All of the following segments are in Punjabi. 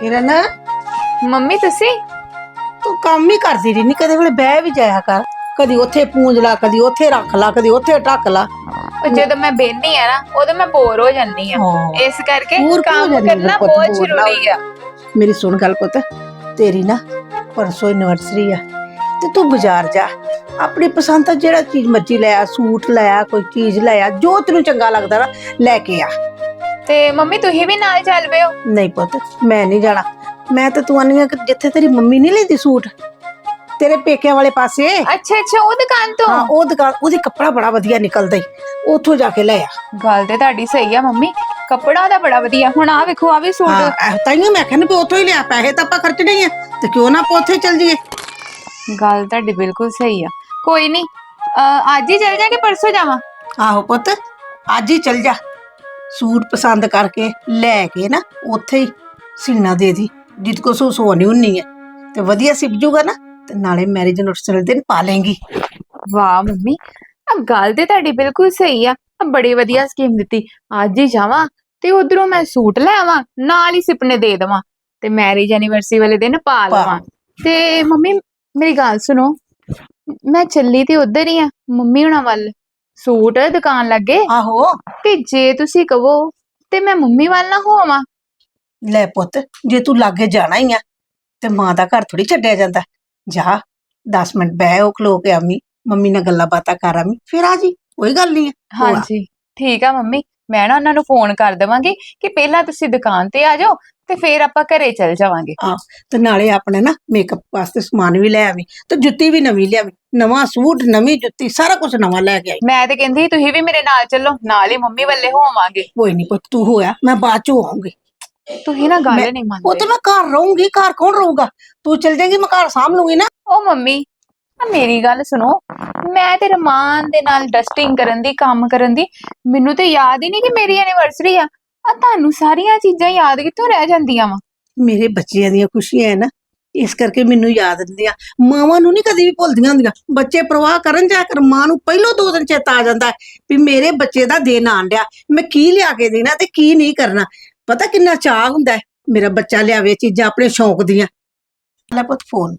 ਕਿਰਨ? ਮੰਮੀ ਤੁਸੀਂ? ਤੂੰ ਕੰਮ ਹੀ ਕਰਦੀ ਰਹੀ ਨਹੀਂ ਕਦੇ ਵੇਲੇ ਬਹਿ ਵੀ ਜਾਇਆ ਕਰ। ਕਦੀ ਉੱਥੇ ਪੂੰਝ ਲਾ ਕਦੀ ਉੱਥੇ ਰੱਖ ਲਾ ਕਦੀ ਉੱਥੇ ਢੱਕ ਲਾ। ਉਹ ਜਦੋਂ ਮੈਂ ਬੇਨੀ ਆ ਨਾ ਉਦੋਂ ਮੈਂ ਬੋਰ ਹੋ ਜਾਂਦੀ ਆ। ਹਾਂ। ਇਸ ਕਰਕੇ ਹੋਰ ਕੰਮ ਜਾਂਦੀ ਆ, ਕਰਨਾ ਪੁੱਤ, ਬਹੁਤ ਬੋਰ ਨਾ ਜ਼ਰੂਰੀ ਆ। ਮੇਰੀ ਸੁਣ ਗੱਲ ਪੁੱਤ ਤੇਰੀ ਨਾ ਪਰਸੋਂ ਐਨਵਰਸਰੀ ਆ ਤੇ ਤੂੰ ਬਾਜ਼ਾਰ ਜਾ। ਆਪਣੀ ਪਸੰਦ ਦਾ ਜਿਹੜਾ ਚੀਜ਼ ਮਰਜ਼ੀ ਲੈ ਆ ਸੂਟ ਲੈ ਆ ਕੋਈ ਚੀਜ਼ ਲੈ ਆ ਜੋ ਤੈਨੂੰ ਚੰਗਾ ਲੱਗਦਾ ਨਾ ਲੈ ਕੇ ਆ। ਤੇ ਮੰਮੀ ਤੁਸੀਂ ਵੀ ਨਾਲ ਚੱਲ ਪਿਓ? ਨਹੀਂ ਪੁੱਤ ਮੈਂ ਨਹੀਂ ਜਾਣਾ। ਮੈਂ ਤਾਂ ਤੂੰ ਆਨੀ ਆ ਕਿ ਜਿੱਥੇ ਤੇਰੀ ਮੰਮੀ ਨਹੀਂ ਲੈਂਦੀ ਸੂਟ। ਤੇਰੇ ਪੇਕਿਆਂ ਵਾਲੇ ਪਾਸੇ। ਅੱਛਾ ਅੱਛਾ ਉਹ ਦੁਕਾਨ ਤੋਂ? ਹਾਂ ਉਹ ਦੁਕਾਨ ਉਹਦੀ ਕੱਪੜਾ ਬੜਾ ਵਧੀਆ ਨਿਕਲਦਾ ਈ। ਉੱਥੋਂ ਜਾ ਕੇ ਲੈ ਆ। ਗੱਲ ਤੇ ਤੁਹਾਡੀ ਸਹੀ ਆ ਮੰਮੀ। ਕੱਪੜਾ ਦਾ ਬੜਾ ਵਧੀਆ ਹੁਣ ਆ ਵੇਖੋ ਆ ਵੀ ਸੂਟ। ਹਾਂ ਤਾਈਓ ਮੈਂ ਕਹਿੰਦਾ ਵੀ ਉੱਥੋਂ ਹੀ ਲਿਆ ਪੈਸੇ ਤਾਂ ਆਪਾਂ ਖਰਚਣੇ ਹੀ ਆ। ਤੇ ਕਿਉਂ ਨਾ ਆਪਾਂ ਉੱਥੇ ਚੱਲ ਜੀਏ ਗੱਲ ਤੁਹਾਡੀ ਬਿਲਕੁਲ ਸਹੀ ਆ। ਕੋਈ ਨਹੀਂ ਅੱਜ ਹੀ ਚੱਲ ਜਾਗੇ ਪਰਸੋਂ ਜਾਵਾਂ। ਆਹੋ ਪੁੱਤ ਅੱਜ ਹੀ ਚੱਲ ਜਾ। ਸੂਟ ਪਸੰਦ ਕਰਕੇ ਲੈ ਕੇ ਨਾ ਉੱਥੇ ਹੀ ਸੀਨਾ ਦੇ ਦੀ। ਜਿੱਦ ਕੋ ਸੋ ਸੋਣੀ ਹੁੰਨੀ ਹੈ ਤੇ ਵਧੀਆ ਸਿਪ ਜੂਗਾ ਨਾ ਤੇ ਨਾਲੇ ਮੈਰਿਜ ਨੋਟਿਸ ਦਿਨ ਪਾ ਲੇਂਗੀ ਵਾਹ ਮੰਮੀ ਆ ਗੱਲ ਤੇ ਤੁਹਾਡੀ ਬਿਲਕੁਲ ਸਹੀ ਆ। ਆ ਬੜੀ ਵਧੀਆ ਸਕੀਮ ਦਿੱਤੀ। ਅੱਜ ਹੀ ਜਾਵਾਂ ਤੇ ਉਧਰੋਂ ਮੈਂ ਸੂਟ ਲੈ ਆਵਾਂ ਨਾਲ ਹੀ ਸਿਪਨੇ ਦੇ ਦੇਵਾਂ। ਤੇ ਮੈਰਿਜ ਐਨੀਵਰਸਰੀ ਵਾਲੇ ਦਿਨ ਪਾ। ਲਵਾਂ। ਤੇ ਮੰਮੀ ਮੇਰੀ ਗੱਲ ਸੁਣੋ। ਮੈਂ ਚੱਲੀ ਤੇ ਉਧਰ ਹੀ ਆ ਮੰਮੀ ਹੁਣਾਂ ਵੱਲ। ਸੂਟ ਦੁਕਾਨ ਲੱਗੇ। ਆਹੋ। ਤੇ ਜੇ ਤੁਸੀਂ ਕਹੋ ਤੇ ਮੈਂ ਮੰਮੀ ਵੱਲ ਨਾ ਹੋਵਾਂ। ਲੈ ਪੁੱਤ ਜੇ ਤੂੰ ਲਾਗੇ ਜਾਣਾ ਹੀ ਆ ਤੇ ਮਾਂ ਦਾ ਘਰ ਥੋੜੀ ਛੱਡਿਆ ਜਾਂਦਾ। ਜਾ 10 ਮਿੰਟ ਬਹਿ ਉਹ ਖਲੋ ਕੇ ਆਵੀਂ ਮੰਮੀ ਨਾਲ ਗੱਲਾਂ ਬਾਤਾਂ ਕਰ ਆਵੀਂ ਫਿਰ ਆ ਜੀ ਕੋਈ ਗੱਲ ਨਹੀਂ ਹੋਰ। ਹਾਂਜੀ ਠੀਕ ਆ ਮੰਮੀ ਮੈਂ ਨਾ ਉਹਨਾਂ ਨੂੰ ਫੋਨ ਕਰ ਦੇਵਾਂਗੀ ਕਿ ਪਹਿਲਾਂ ਤੁਸੀਂ ਦੁਕਾਨ ਤੇ ਆ ਜਾਓ ਤੇ ਫਿਰ ਆਪਾਂ ਘਰੇ ਚੱਲ ਜਾਵਾਂਗੇ। ਤੇ ਨਾਲੇ ਆਪਣੇ ਨਾ ਮੇਕਅਪ ਵਾਸਤੇ ਸਮਾਨ ਵੀ ਲੈ ਆਵੀਂ ਤੇ ਜੁੱਤੀ ਵੀ ਨਵੀਂ ਲਿਆਵੀਂ ਨਵਾਂ ਸੂਟ ਨਵੀਂ ਜੁੱਤੀ ਸਾਰਾ ਕੁਝ ਨਵਾਂ ਲੈ ਕੇ ਆਈ। ਮੈਂ ਤੇ ਕਹਿੰਦੀ ਤੁਸੀਂ ਵੀ ਮੇਰੇ ਨਾਲ ਚੱਲੋ ਨਾਲ ਹੀ ਮੰਮੀ ਵੱਲੇ ਹੋਵਾਂਗੇ। ਕੋਈ ਨਹੀਂ ਪੁੱਤ ਤੂੰ ਹੋਇਆ ਮੈਂ ਬਾਅਦ ਚ ਆਉਂਗੀ ਤੁਸੀਂ ਨਾ ਗੱਲ ਨਹੀਂ ਉਹ ਮੰਨਦੇ। ਤੇ ਮੈਂ ਘਰ ਰਹੂੰਗੀ ਘਰ ਕੌਣ ਰਹੂਗਾ? ਤੂੰ ਚਲ ਜਾਏਗੀ ਮੈਂ ਘਰ ਸਾਂਭ ਲੂੰਗੀ ਨਾ। ਉਹ ਮੰਮੀ ਆ ਮੇਰੀ ਗੱਲ ਸੁਣੋ ਮੈਂ ਤੇ ਰਮਾਨ ਦੇ ਨਾਲ ਡਸਟਿੰਗ ਕਰਨ ਦੀ ਕੰਮ ਕਰਨ ਦੀ ਮੈਨੂੰ ਤੇ ਯਾਦ ਹੀ ਨਹੀਂ ਕਿ ਮੇਰੀ ਐਨੀਵਰਸਰੀ ਆ। ਆ ਤੁਹਾਨੂੰ ਸਾਰੀਆਂ ਚੀਜ਼ਾਂ ਯਾਦ ਕਿੱਥੋਂ ਰਹਿ ਜਾਂਦੀਆਂ ਵਾ? ਮੇਰੇ ਬੱਚਿਆਂ ਦੀਆਂ ਖੁਸ਼ੀਆਂ ਹੈ ਨਾ ਇਸ ਕਰਕੇ ਮੈਨੂੰ ਯਾਦ ਰਹਿੰਦੀਆਂ। ਮਾਵਾਂ ਨੂੰ ਨਹੀਂ ਕਦੀ ਵੀ ਭੁੱਲਦੀਆਂ ਹੁੰਦੀਆਂ। ਬੱਚੇ ਪ੍ਰਵਾਹ ਕਰਨ ਜਾ ਕਰ ਮਾਂ ਨੂੰ ਪਹਿਲੋਂ ਦੋ ਦਿਨ ਚੇਤਾ ਆ ਜਾਂਦਾ ਹੈ ਵੀ ਮੇਰੇ ਬੱਚੇ ਦਾ ਦਿਨ ਆਣ ਡਿਆ। ਮੈਂ ਕੀ ਲਿਆ ਕੇ ਦੇਣਾ ਤੇ ਕੀ ਨਹੀਂ ਕਰਨਾ। ਪਤਾ ਕਿੰਨਾ ਚਾਹ ਹੁੰਦਾ ਹੈ ਮੇਰਾ ਬੱਚਾ ਲਿਆਵੇ ਚੀਜ਼ਾਂ ਆਪਣੇ ਸ਼ੌਂਕ ਦੀਆਂ। ਲੈ ਪੁੱਤ ਫੋਨ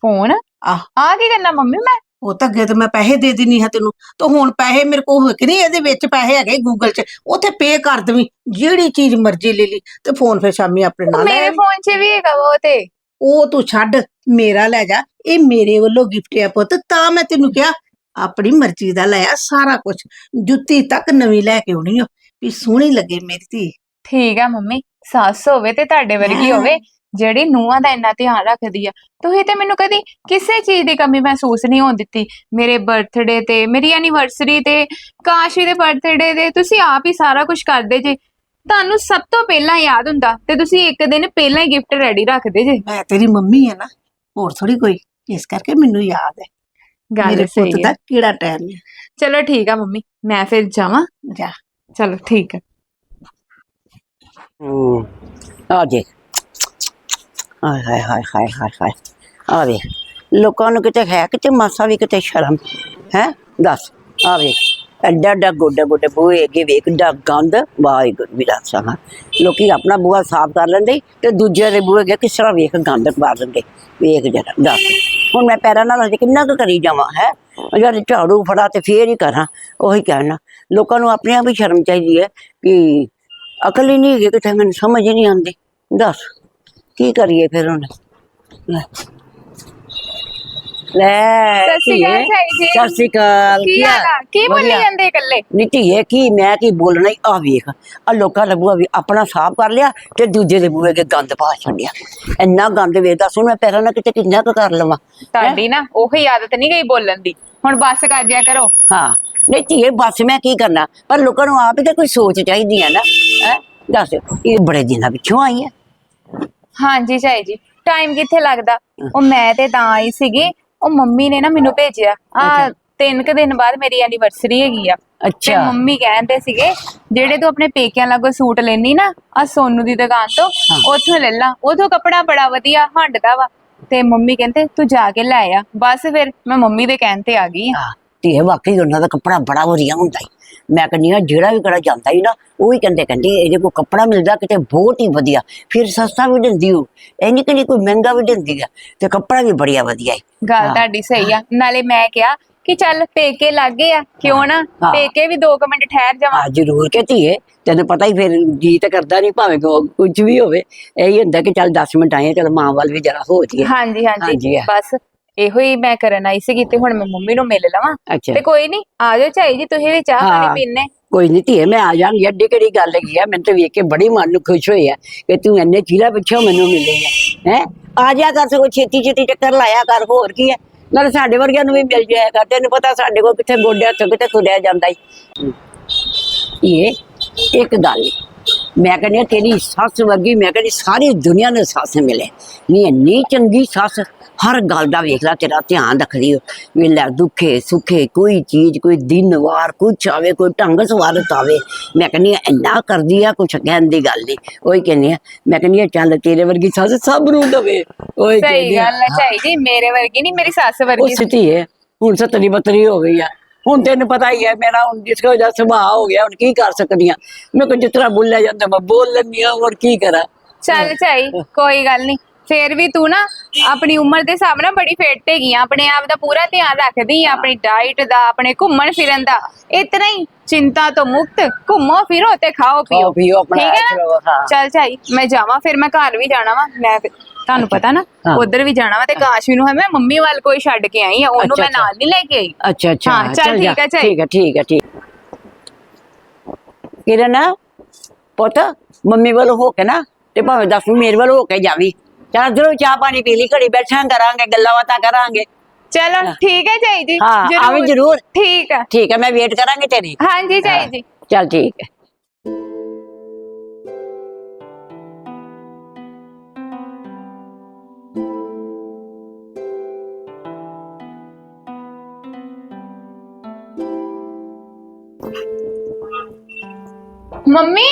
ਫੋਨ ਆਹ। ਆ ਕੀ ਕਰਨਾ ਮੰਮੀ ਮੈਂ? ਉਹ ਤਾਂ ਅੱਗੇ ਤੇ ਮੈਂ ਪੈਸੇ ਦੇ ਦਿੰਨੀ ਹਾਂ ਤੈਨੂੰ। ਤਾਂ ਹੁਣ ਪੈਸੇ ਮੇਰੇ ਕੋਲ ਹੋਏ ਨਹੀਂ? ਇਹਦੇ ਵਿੱਚ ਪੈਸੇ ਹੈਗੇ ਗੂਗਲ 'ਚ। ਉੱਥੇ ਪੇ ਕਰ ਦਵੀਂ। ਜਿਹੜੀ ਚੀਜ਼ ਮਰਜ਼ੀ ਲੈ ਲਈ। ਤੇ ਫੋਨ ਫਿਰ ਸ਼ਾਮੀ ਆਪਣੇ ਨਾਲ ਲੈ ਮੇਰੇ ਆਵੀਂ। ਫੋਨ 'ਚ ਵੀ ਹੈਗਾ ਵਾ ਉਹ ਤੇ। ਉਹ ਤੂੰ ਛੱਡ। ਮੇਰਾ ਲੈ ਜਾ। ਇਹ ਮੇਰੇ ਵੱਲੋਂ ਗਿਫਟ ਆ ਪੁੱਤ। ਤਾਂ ਮੈਂ ਤੈਨੂੰ ਕਿਹਾ ਆਪਣੀ ਮਰਜ਼ੀ ਦਾ ਲੈ ਆ ਸਾਰਾ ਕੁਝ ਜੁੱਤੀ ਤੱਕ ਨਵੀਂ ਲੈ ਕੇ ਆਉਣੀ ਓ ਵੀ ਸੋਹਣੀ ਲੱਗੇ ਮੇਰੀ ਧੀ। ਠੀਕ ਆ ਮੰਮੀ। ਸੱਸ ਹੋਵੇ ਤੇ ਤੁਹਾਡੇ ਵਰਗੀ। ਹੋਵੇ। ਜਿਹੜੀ ਨੂੰਹਾਂ ਦਾ ਇੰਨਾ ਧਿਆਨ ਰੱਖਦੀ ਆ ਤੁਸੀਂ ਤੇ ਮੈਨੂੰ ਕਦੀ ਕਿਸੇ ਚੀਜ਼ ਦੀ ਕਮੀ ਮਹਿਸੂਸ ਨਹੀਂ ਹੋਣ ਦਿੱਤੀ। ਮੇਰੇ ਬਰਥਡੇ ਤੇ ਮੇਰੀ ਐਨੀਵਰਸਰੀ ਤੇ ਕਾਸ਼ੀ ਦੇ ਬਰਥਡੇ ਤੇ ਤੁਸੀਂ ਆਪ ਹੀ ਸਾਰਾ ਕੁਝ ਕਰਦੇ ਜੇ। ਤੁਹਾਨੂੰ ਸਭ ਤੋਂ ਪਹਿਲਾਂ ਯਾਦ ਹੁੰਦਾ ਤੇ ਤੁਸੀਂ ਇੱਕ ਦਿਨ ਪਹਿਲਾਂ ਹੀ ਗਿਫਟ ਰੈਡੀ ਰੱਖਦੇ ਜੇ। ਮੈਂ ਤੇਰੀ ਮੰਮੀ ਆ ਨਾ ਹੋਰ ਥੋੜੀ ਕੋਈ ਇਸ ਕਰਕੇ ਮੈਨੂੰ ਯਾਦ ਹੈ। ਗੱਲ ਸਹੀ ਪੁੱਤ ਹੈ। ਦਾ ਕਿਹੜਾ ਟਾਈਮ ਹੈ? ਚਲੋ ਠੀਕ ਆ ਮੰਮੀ ਮੈਂ ਫਿਰ ਜਾਵਾਂ। ਜਾ। ਚਲੋ ਠੀਕ ਹੈ ਹੂੰ ਆ ਦੇਖ ਹਾਏ ਹਾਏ ਹਾਏ ਹਾਏ ਹਾਏ ਹਾਏ। ਆ ਵੇ ਲੋਕਾਂ ਨੂੰ ਕਿਤੇ ਹੈ, ਕਿਤੇ ਮਾਸਾ ਵੀ ਕਿਤੇ ਸ਼ਰਮ, ਹੈ? ਦੱਸ, ਆ ਵੇਖ, ਐਡਾ ਐਡਾ ਗੋਡੇ ਗੋਡੇ ਬੂਹੇ ਅੱਗੇ ਵੇਖ ਡਾ ਗੰਦ, ਵਾਹਿਗੁਰੂ ਵੀ ਰਾਸਾ ਲੋਕੀ ਆਪਣਾ ਬੂਹਾ ਸਾਫ਼ ਕਰ ਲੈਂਦੇ ਤੇ ਦੂਜੇ ਦੇ ਬੂਹੇ ਅੱਗੇ ਕਿਸ ਤਰ੍ਹਾਂ ਵੇਖ ਗੰਦ ਪਾ ਦਿੰਦੇ। ਵੇਖ ਜਰਾ, ਦੱਸ। ਹੁਣ ਮੈਂ ਪੈਰਾਂ ਨਾਲ ਹਜੇ ਕਿੰਨਾ ਕੁ ਕਰੀ ਜਾਵਾਂ, ਹੈ? ਜਦ ਝਾੜੂ ਫੜਾ ਤੇ ਫੇਰ ਹੀ ਕਰਾਂ, ਉਹੀ ਕਹਿਣਾ। ਲੋਕਾਂ ਨੂੰ ਆਪਣੇ ਆਪ ਹੀ ਸ਼ਰਮ ਚਾਹੀਦੀ ਹੈ ਕਿ ਅਕਲ ਹੀ ਨਹੀਂ ਹੈਗੀ, ਕਿਤੇ ਮੈਨੂੰ ਸਮਝ ਹੀ ਨਹੀਂ ਆਉਂਦੀ। ਦੱਸ। ਕੀ ਕਰੀਏ ਫਿਰ ਹੁਣ? ਲੈ। ਲੈ ਸਤਿ ਸ਼੍ਰੀ ਅਕਾਲ ਧੀਏ, ਝਾਈ ਜੀ। ਸਤਿ ਸ਼੍ਰੀ ਅਕਾਲ। ਕੀ ਹਾਲ? ਆ? ਕੀ ਬੋਲੀ ਵਧੀਆ। ਜਾਂਦੇ ਇਕੱਲੇ? ਨੀਤੀ ਹੈ ਕੀ ਮੈਂ ਕੀ ਬੋਲਣਾ ਹੀ? ਆ ਵੇਖ ਆ ਲੋਕਾਂ ਦਾ ਬੂਹਾ ਵੀ ਆਪਣਾ ਸਾਫ਼ ਕਰ ਲਿਆ ਤੇ ਦੂਜੇ ਦੇ ਬੂਹੇ ਅੱਗੇ ਗੰਦ ਪਾ ਛੱਡਿਆ। ਇੰਨਾ ਗੰਦ ਵੇਖਦਾ ਸੁਣ ਮੈਂ ਪੈਰਾਂ ਨਾਲ ਕਿਤੇ ਕਿੰਨਾ ਕੁ ਕਰ ਲਵਾਂ ਤੁਹਾਡੀ ਨਾ ਉਹੀ ਆਦਤ ਨਹੀਂ ਗਈ ਬੋਲਣ ਦੀ। ਹੁਣ ਬੱਸ ਕਰ ਜਿਆ ਕਰੋ। ਹਾਂ। ਨਹੀਂ ਧੀਏ ਬਸ ਮੈਂ ਕੀ ਕਰਨਾ? ਪਰ ਲੋਕਾਂ ਨੂੰ ਆਪ ਹੀ ਤਾਂ ਕੋਈ ਸੋਚ ਚਾਹੀਦੀ ਹੈ ਨਾ ਹੈ? ਦੱਸ ਇਹ ਬੜੇ ਦਿਨਾਂ ਪਿੱਛੋਂ ਆਈ ਹੈ। ਹਾਂਜੀ ਝਾਈ ਜੀ ਟਾਈਮ ਕਿੱਥੇ ਲੱਗਦਾ? ਉਹ ਮੈਂ ਤੇ ਤਾਂ ਆਈ ਸੀਗੀ ਉਹ ਮੰਮੀ ਨੇ ਨਾ ਮੈਨੂੰ ਭੇਜਿਆ। ਆ। ਤਿੰਨ ਕੁ ਦਿਨ ਬਾਅਦ ਮੇਰੀ ਐਨੀਵਰਸਰੀ ਹੈਗੀ ਆ। ਤੇ ਅੱਛਾ। ਮੰਮੀ ਕਹਿੰਦੇ ਸੀਗੇ ਜਿਹੜੇ ਤੂੰ ਆਪਣੇ ਪੇਕਿਆਂ ਲਾਗੋ ਸੂਟ ਲੈਣੀ ਨਾ ਆ ਸੋਨੂ ਦੀ ਦੁਕਾਨ ਤੋਂ ਹਾਂ। ਉੱਥੋਂ ਲੈ ਲਾ। ਉਥੋਂ ਕੱਪੜਾ ਬੜਾ ਵਧੀਆ ਹੰਡਦਾ ਵਾ। ਤੇ ਮੰਮੀ ਕਹਿੰਦੇ ਤੂੰ ਜਾ ਕੇ ਲੈ ਆ। ਬਸ ਫਿਰ ਮੈਂ ਮੰਮੀ ਦੇ ਕਹਿਣ ਤੇ ਆ ਗਈ ਆ। ਹਾਂ, ਧੀਏ ਵਾਕਈ ਉਹਨਾਂ ਦਾ ਕੱਪੜਾ ਬੜਾ ਵਧੀਆ ਹੁੰਦਾ ਈ। ਮੈਂ ਕਹਿੰਦੀ ਹਾਂ ਜਿਹੜਾ ਵੀ ਕੜਾ ਜਾਂਦਾ ਹੀ ਨਾ ਉਹ ਹੀ ਕਹਿੰਦੇ ਕਹਿੰਦੀ ਇਹਦੇ ਕੋਲ ਕੱਪੜਾ ਮਿਲਦਾ ਕਿਤੇ ਬਹੁਤ ਹੀ ਵਧੀਆ। ਫਿਰ ਸਸਤਾ ਵੀ ਦਿੰਦੀ ਉਹ। ਨਹੀਂ ਕਿ ਕੋਈ ਮਹਿੰਗਾ ਵੀ ਦਿੰਦੀ ਆ ਤੇ ਕੱਪੜਾ ਵੀ ਬੜੀਆ ਵਧੀਆ ਹੈ ਗੱਲ। ਤੁਹਾਡੀ ਸਹੀ ਆ। ਨਾਲੇ ਮੈਂ ਕਿਹਾ ਕਿ ਚੱਲ ਪੇਕੇ ਲੱਗੇ ਆ ਕਿਉਂ ਨਾ? ਹਾਂ। ਪੇਕੇ ਵੀ 2 ਮਿੰਟ ਠਹਿਰ ਜਾਵਾਂ। ਆ ਜ਼ਰੂਰ ਕਿ ਧੀਏ ਤੈਨੂੰ ਪਤਾ ਹੀ ਫਿਰ ਜੀ ਤਾਂ ਕਰਦਾ ਨਹੀਂ ਭਾਵੇਂ ਕੁਝ ਵੀ ਹੋਵੇ। ਇਹੀ ਹੁੰਦਾ ਕਿ ਚੱਲ 10 ਮਿੰਟ ਆਏ ਆ, ਚਲ ਮਾਂ ਵੱਲ ਵੀ ਜਰਾ ਹੋ ਜੀਏ ਹਾਂਜੀ ਹਾਂਜੀ। ਬਸ ਇਹੋ ਹੀ ਮੈਂ ਕਰਨ ਆਈ ਸੀ ਤੇ ਹੁਣ ਮੈਂ ਮੰਮੀ ਨੂੰ ਮਿਲ ਲਵਾਂ। ਅੱਛਾ। ਤੇ ਕੋਈ ਨਹੀਂ ਆ ਜਾਓ ਝਾਈ ਜੀ ਤੁਸੀਂ ਵੀ ਚਾਹ ਪਾਣੀ ਹਾਂ। ਪੀਣੇ ਕੋਈ ਨਹੀਂ ਧੀਏ ਮੈਂ ਆ ਜਾਵਾਂਗੀ। ਅੱਡੀ ਕਿਹੜੀ ਗੱਲ ਹੈਗੀ ਆ? ਮੈਨੂੰ ਤਾਂ ਵੇਖ ਕੇ ਬੜੀ ਮਨ ਨੂੰ ਖੁਸ਼ ਹੋਈ ਆ ਕਿ ਤੂੰ ਇੰਨੇ ਚੀਲਾ ਪਿੱਛੋਂ ਮੈਨੂੰ ਮਿਲੀ ਹੈ ਹੈ? ਆ ਜਾ ਕਰ ਸਗੋਂ ਛੇਤੀ ਛੇਤੀ ਚੱਕਰ ਲਾਇਆ ਕਰ ਹੋਰ ਕੀ ਹੈ ਨਾਲੇ ਸਾਡੇ ਵਰਗਿਆਂ ਨੂੰ ਵੀ ਮਿਲ ਜਾਇਆ ਕਰ। ਤੈਨੂੰ ਪਤਾ ਸਾਡੇ ਕੋਲ ਕਿੱਥੇ ਗੋਡਿਆਂ ਤੋਂ ਕਿਤੇ ਤੁਰਿਆ ਜਾਂਦਾ ਈ। ਇਹ ਇੱਕ ਗੱਲ। ਈ। ਮੈਂ ਕਹਿੰਦੀ ਹਾਂ ਤੇਰੀ ਸੱਸ ਵਰਗੀ ਮੈਂ ਕਹਿੰਦੀ ਸਾਰੀ ਦੁਨੀਆ ਨੂੰ ਸੱਸ ਮਿਲੇ। ਨਹੀਂ ਇੰਨੀ ਚੰਗੀ ਸੱਸ ਹਰ ਗੱਲ ਦਾ ਵੇਖ ਲੈ ਤੇਰਾ ਧਿਆਨ ਰੱਖਦੀ ਹੋ ਵੀ ਲੈ ਦੁੱਖੇ ਸੁੱਖੇ ਕੋਈ ਚੀਜ਼ ਕੋਈ ਦਿਨ ਵਾਰ ਕੁਛ ਆਵੇ ਕੋਈ ਢੰਗ ਸਵਾਰਤ ਆਵੇ ਮੈਂ ਕਹਿੰਦੀ ਹਾਂ ਇੰਨਾ ਕਰਦੀ ਆ ਕੁਛ ਕਹਿਣ ਦੀ ਗੱਲ ਨਹੀਂ ਉਹੀ ਕਹਿੰਦੀ ਆ ਮੈਂ ਕਹਿੰਦੀ ਹਾਂ ਚੱਲ ਤੇਰੇ ਵਰਗੀ ਸੱਸ ਸਭ ਨੂੰ ਦਵੇ। ਉਹੀ ਸਹੀ ਕਹਿੰਦੀ ਆ ਗੱਲ ਹੈ ਝਾਈ ਜੀ ਮੇਰੇ ਵਰਗੀ ਨਹੀਂ ਮੇਰੀ ਸੱਸ ਵਰਗੀ ਸਥਿਤੀ ਹੈ ਹੁਣ ਸਤਰੀ ਬਤਰੀ ਹੋ ਗਈ ਆ। ਹੁਣ ਤੈਨੂੰ ਪਤਾ ਹੀ ਹੈ ਮੇਰਾ ਹੁਣ ਜਿਸ ਕੋ ਦਾ ਸੁਭਾਅ ਹੋ ਗਿਆ ਹੁਣ ਕੀ ਕਰ ਸਕਦੀ ਆ ਮੈਂ ਕੋ ਜਿਸ ਤਰ੍ਹਾਂ ਬੋਲਿਆ ਜਾਂਦਾ ਮੈਂ ਬੋਲ ਲੈਂਦੀ ਆ ਹੋਰ ਕੀ ਕਰਾਂ? ਚੱਲ ਝਾਈ ਕੋਈ ਗੱਲ ਨਹੀਂ ਫੇਰ ਵੀ ਤੂੰ ਨਾ ਆਪਣੀ ਉਮਰ ਦੇ ਹਿਸਾਬ ਨਾਲ ਬੜੀ ਫਿੱਟ ਹੈਗੀ ਆ ਆਪਣੇ ਆਪ ਦਾ ਪੂਰਾ ਧਿਆਨ ਰੱਖਦੀ ਆ ਆਪਣੀ ਡਾਈਟ ਦਾ ਆਪਣੇ ਘੁੰਮਣ ਫਿਰਨ ਦਾ ਇਤਨਾ ਹੀ ਚਿੰਤਾ ਤੋਂ ਮੁਕਤ ਘੁੰਮੋ ਫਿਰੋ ਤੇ ਖਾਓ ਪੀਓ ਖਾਓ ਪੀਓ ਆਪਣਾ ਠੀਕ ਹੈ ਨਾ। ਚੱਲ ਝਾਈ ਮੈਂ ਜਾਵਾਂ ਫਿਰ ਮੈਂ ਘਰ ਵੀ ਜਾਣਾ ਵਾ ਮੈਂ ਤੁਹਾਨੂੰ ਪਤਾ ਨਾ। ਉਧਰ ਵੀ ਜਾਣਾ ਵਾ ਤੇ ਕਾਸ਼ਵੀ ਨੂੰ ਮੈਂ ਮੰਮੀ ਵੱਲ ਕੋਈ ਛੱਡ ਕੇ ਆਈ ਆ ਉਹਨੂੰ ਮੈਂ। ਨਾਲ ਨਹੀਂ ਲੈ ਕੇ ਆਈ ਅੱਛਾ ਅੱਛਾ ਹਾਂ, ਚੱਲ ਠੀਕ ਹੈ। ਠੀਕ ਹੈ ਠੀਕ ਹੈ ਠੀਕ ਕਿਰਨ ਪੁੱਤ ਮੰਮੀ ਵੱਲ ਹੋ ਕੇ ਨਾ ਤੇ ਭਾਵੇਂ ਦਸ ਮੇਰੇ ਵੱਲ ਹੋ ਕੇ ਜਾਵੀ ਚੱਲ ਜਰੂਰ ਚਾਹ ਪਾਣੀ ਪੀ ਲਈ ਘੜੀ ਬੈਠਾਂ ਕਰਾਂਗੇ ਗੱਲਾਂ ਬਾਤਾਂ ਕਰਾਂਗੇ। ਚਲੋ ਠੀਕ ਹੈ ਝਾਈ ਜੀ ਹਾਂ ਆਵੇਂ ਜਰੂਰ। ਠੀਕ ਆ ਠੀਕ ਹੈ ਮੈਂ ਵੇਟ ਕਰਾਂਗੀ ਤੇਰੀ। ਹਾਂਜੀ ਝਾਈ ਜੀ। ਚੱਲ ਠੀਕ ਹੈ। ਮੰਮੀ?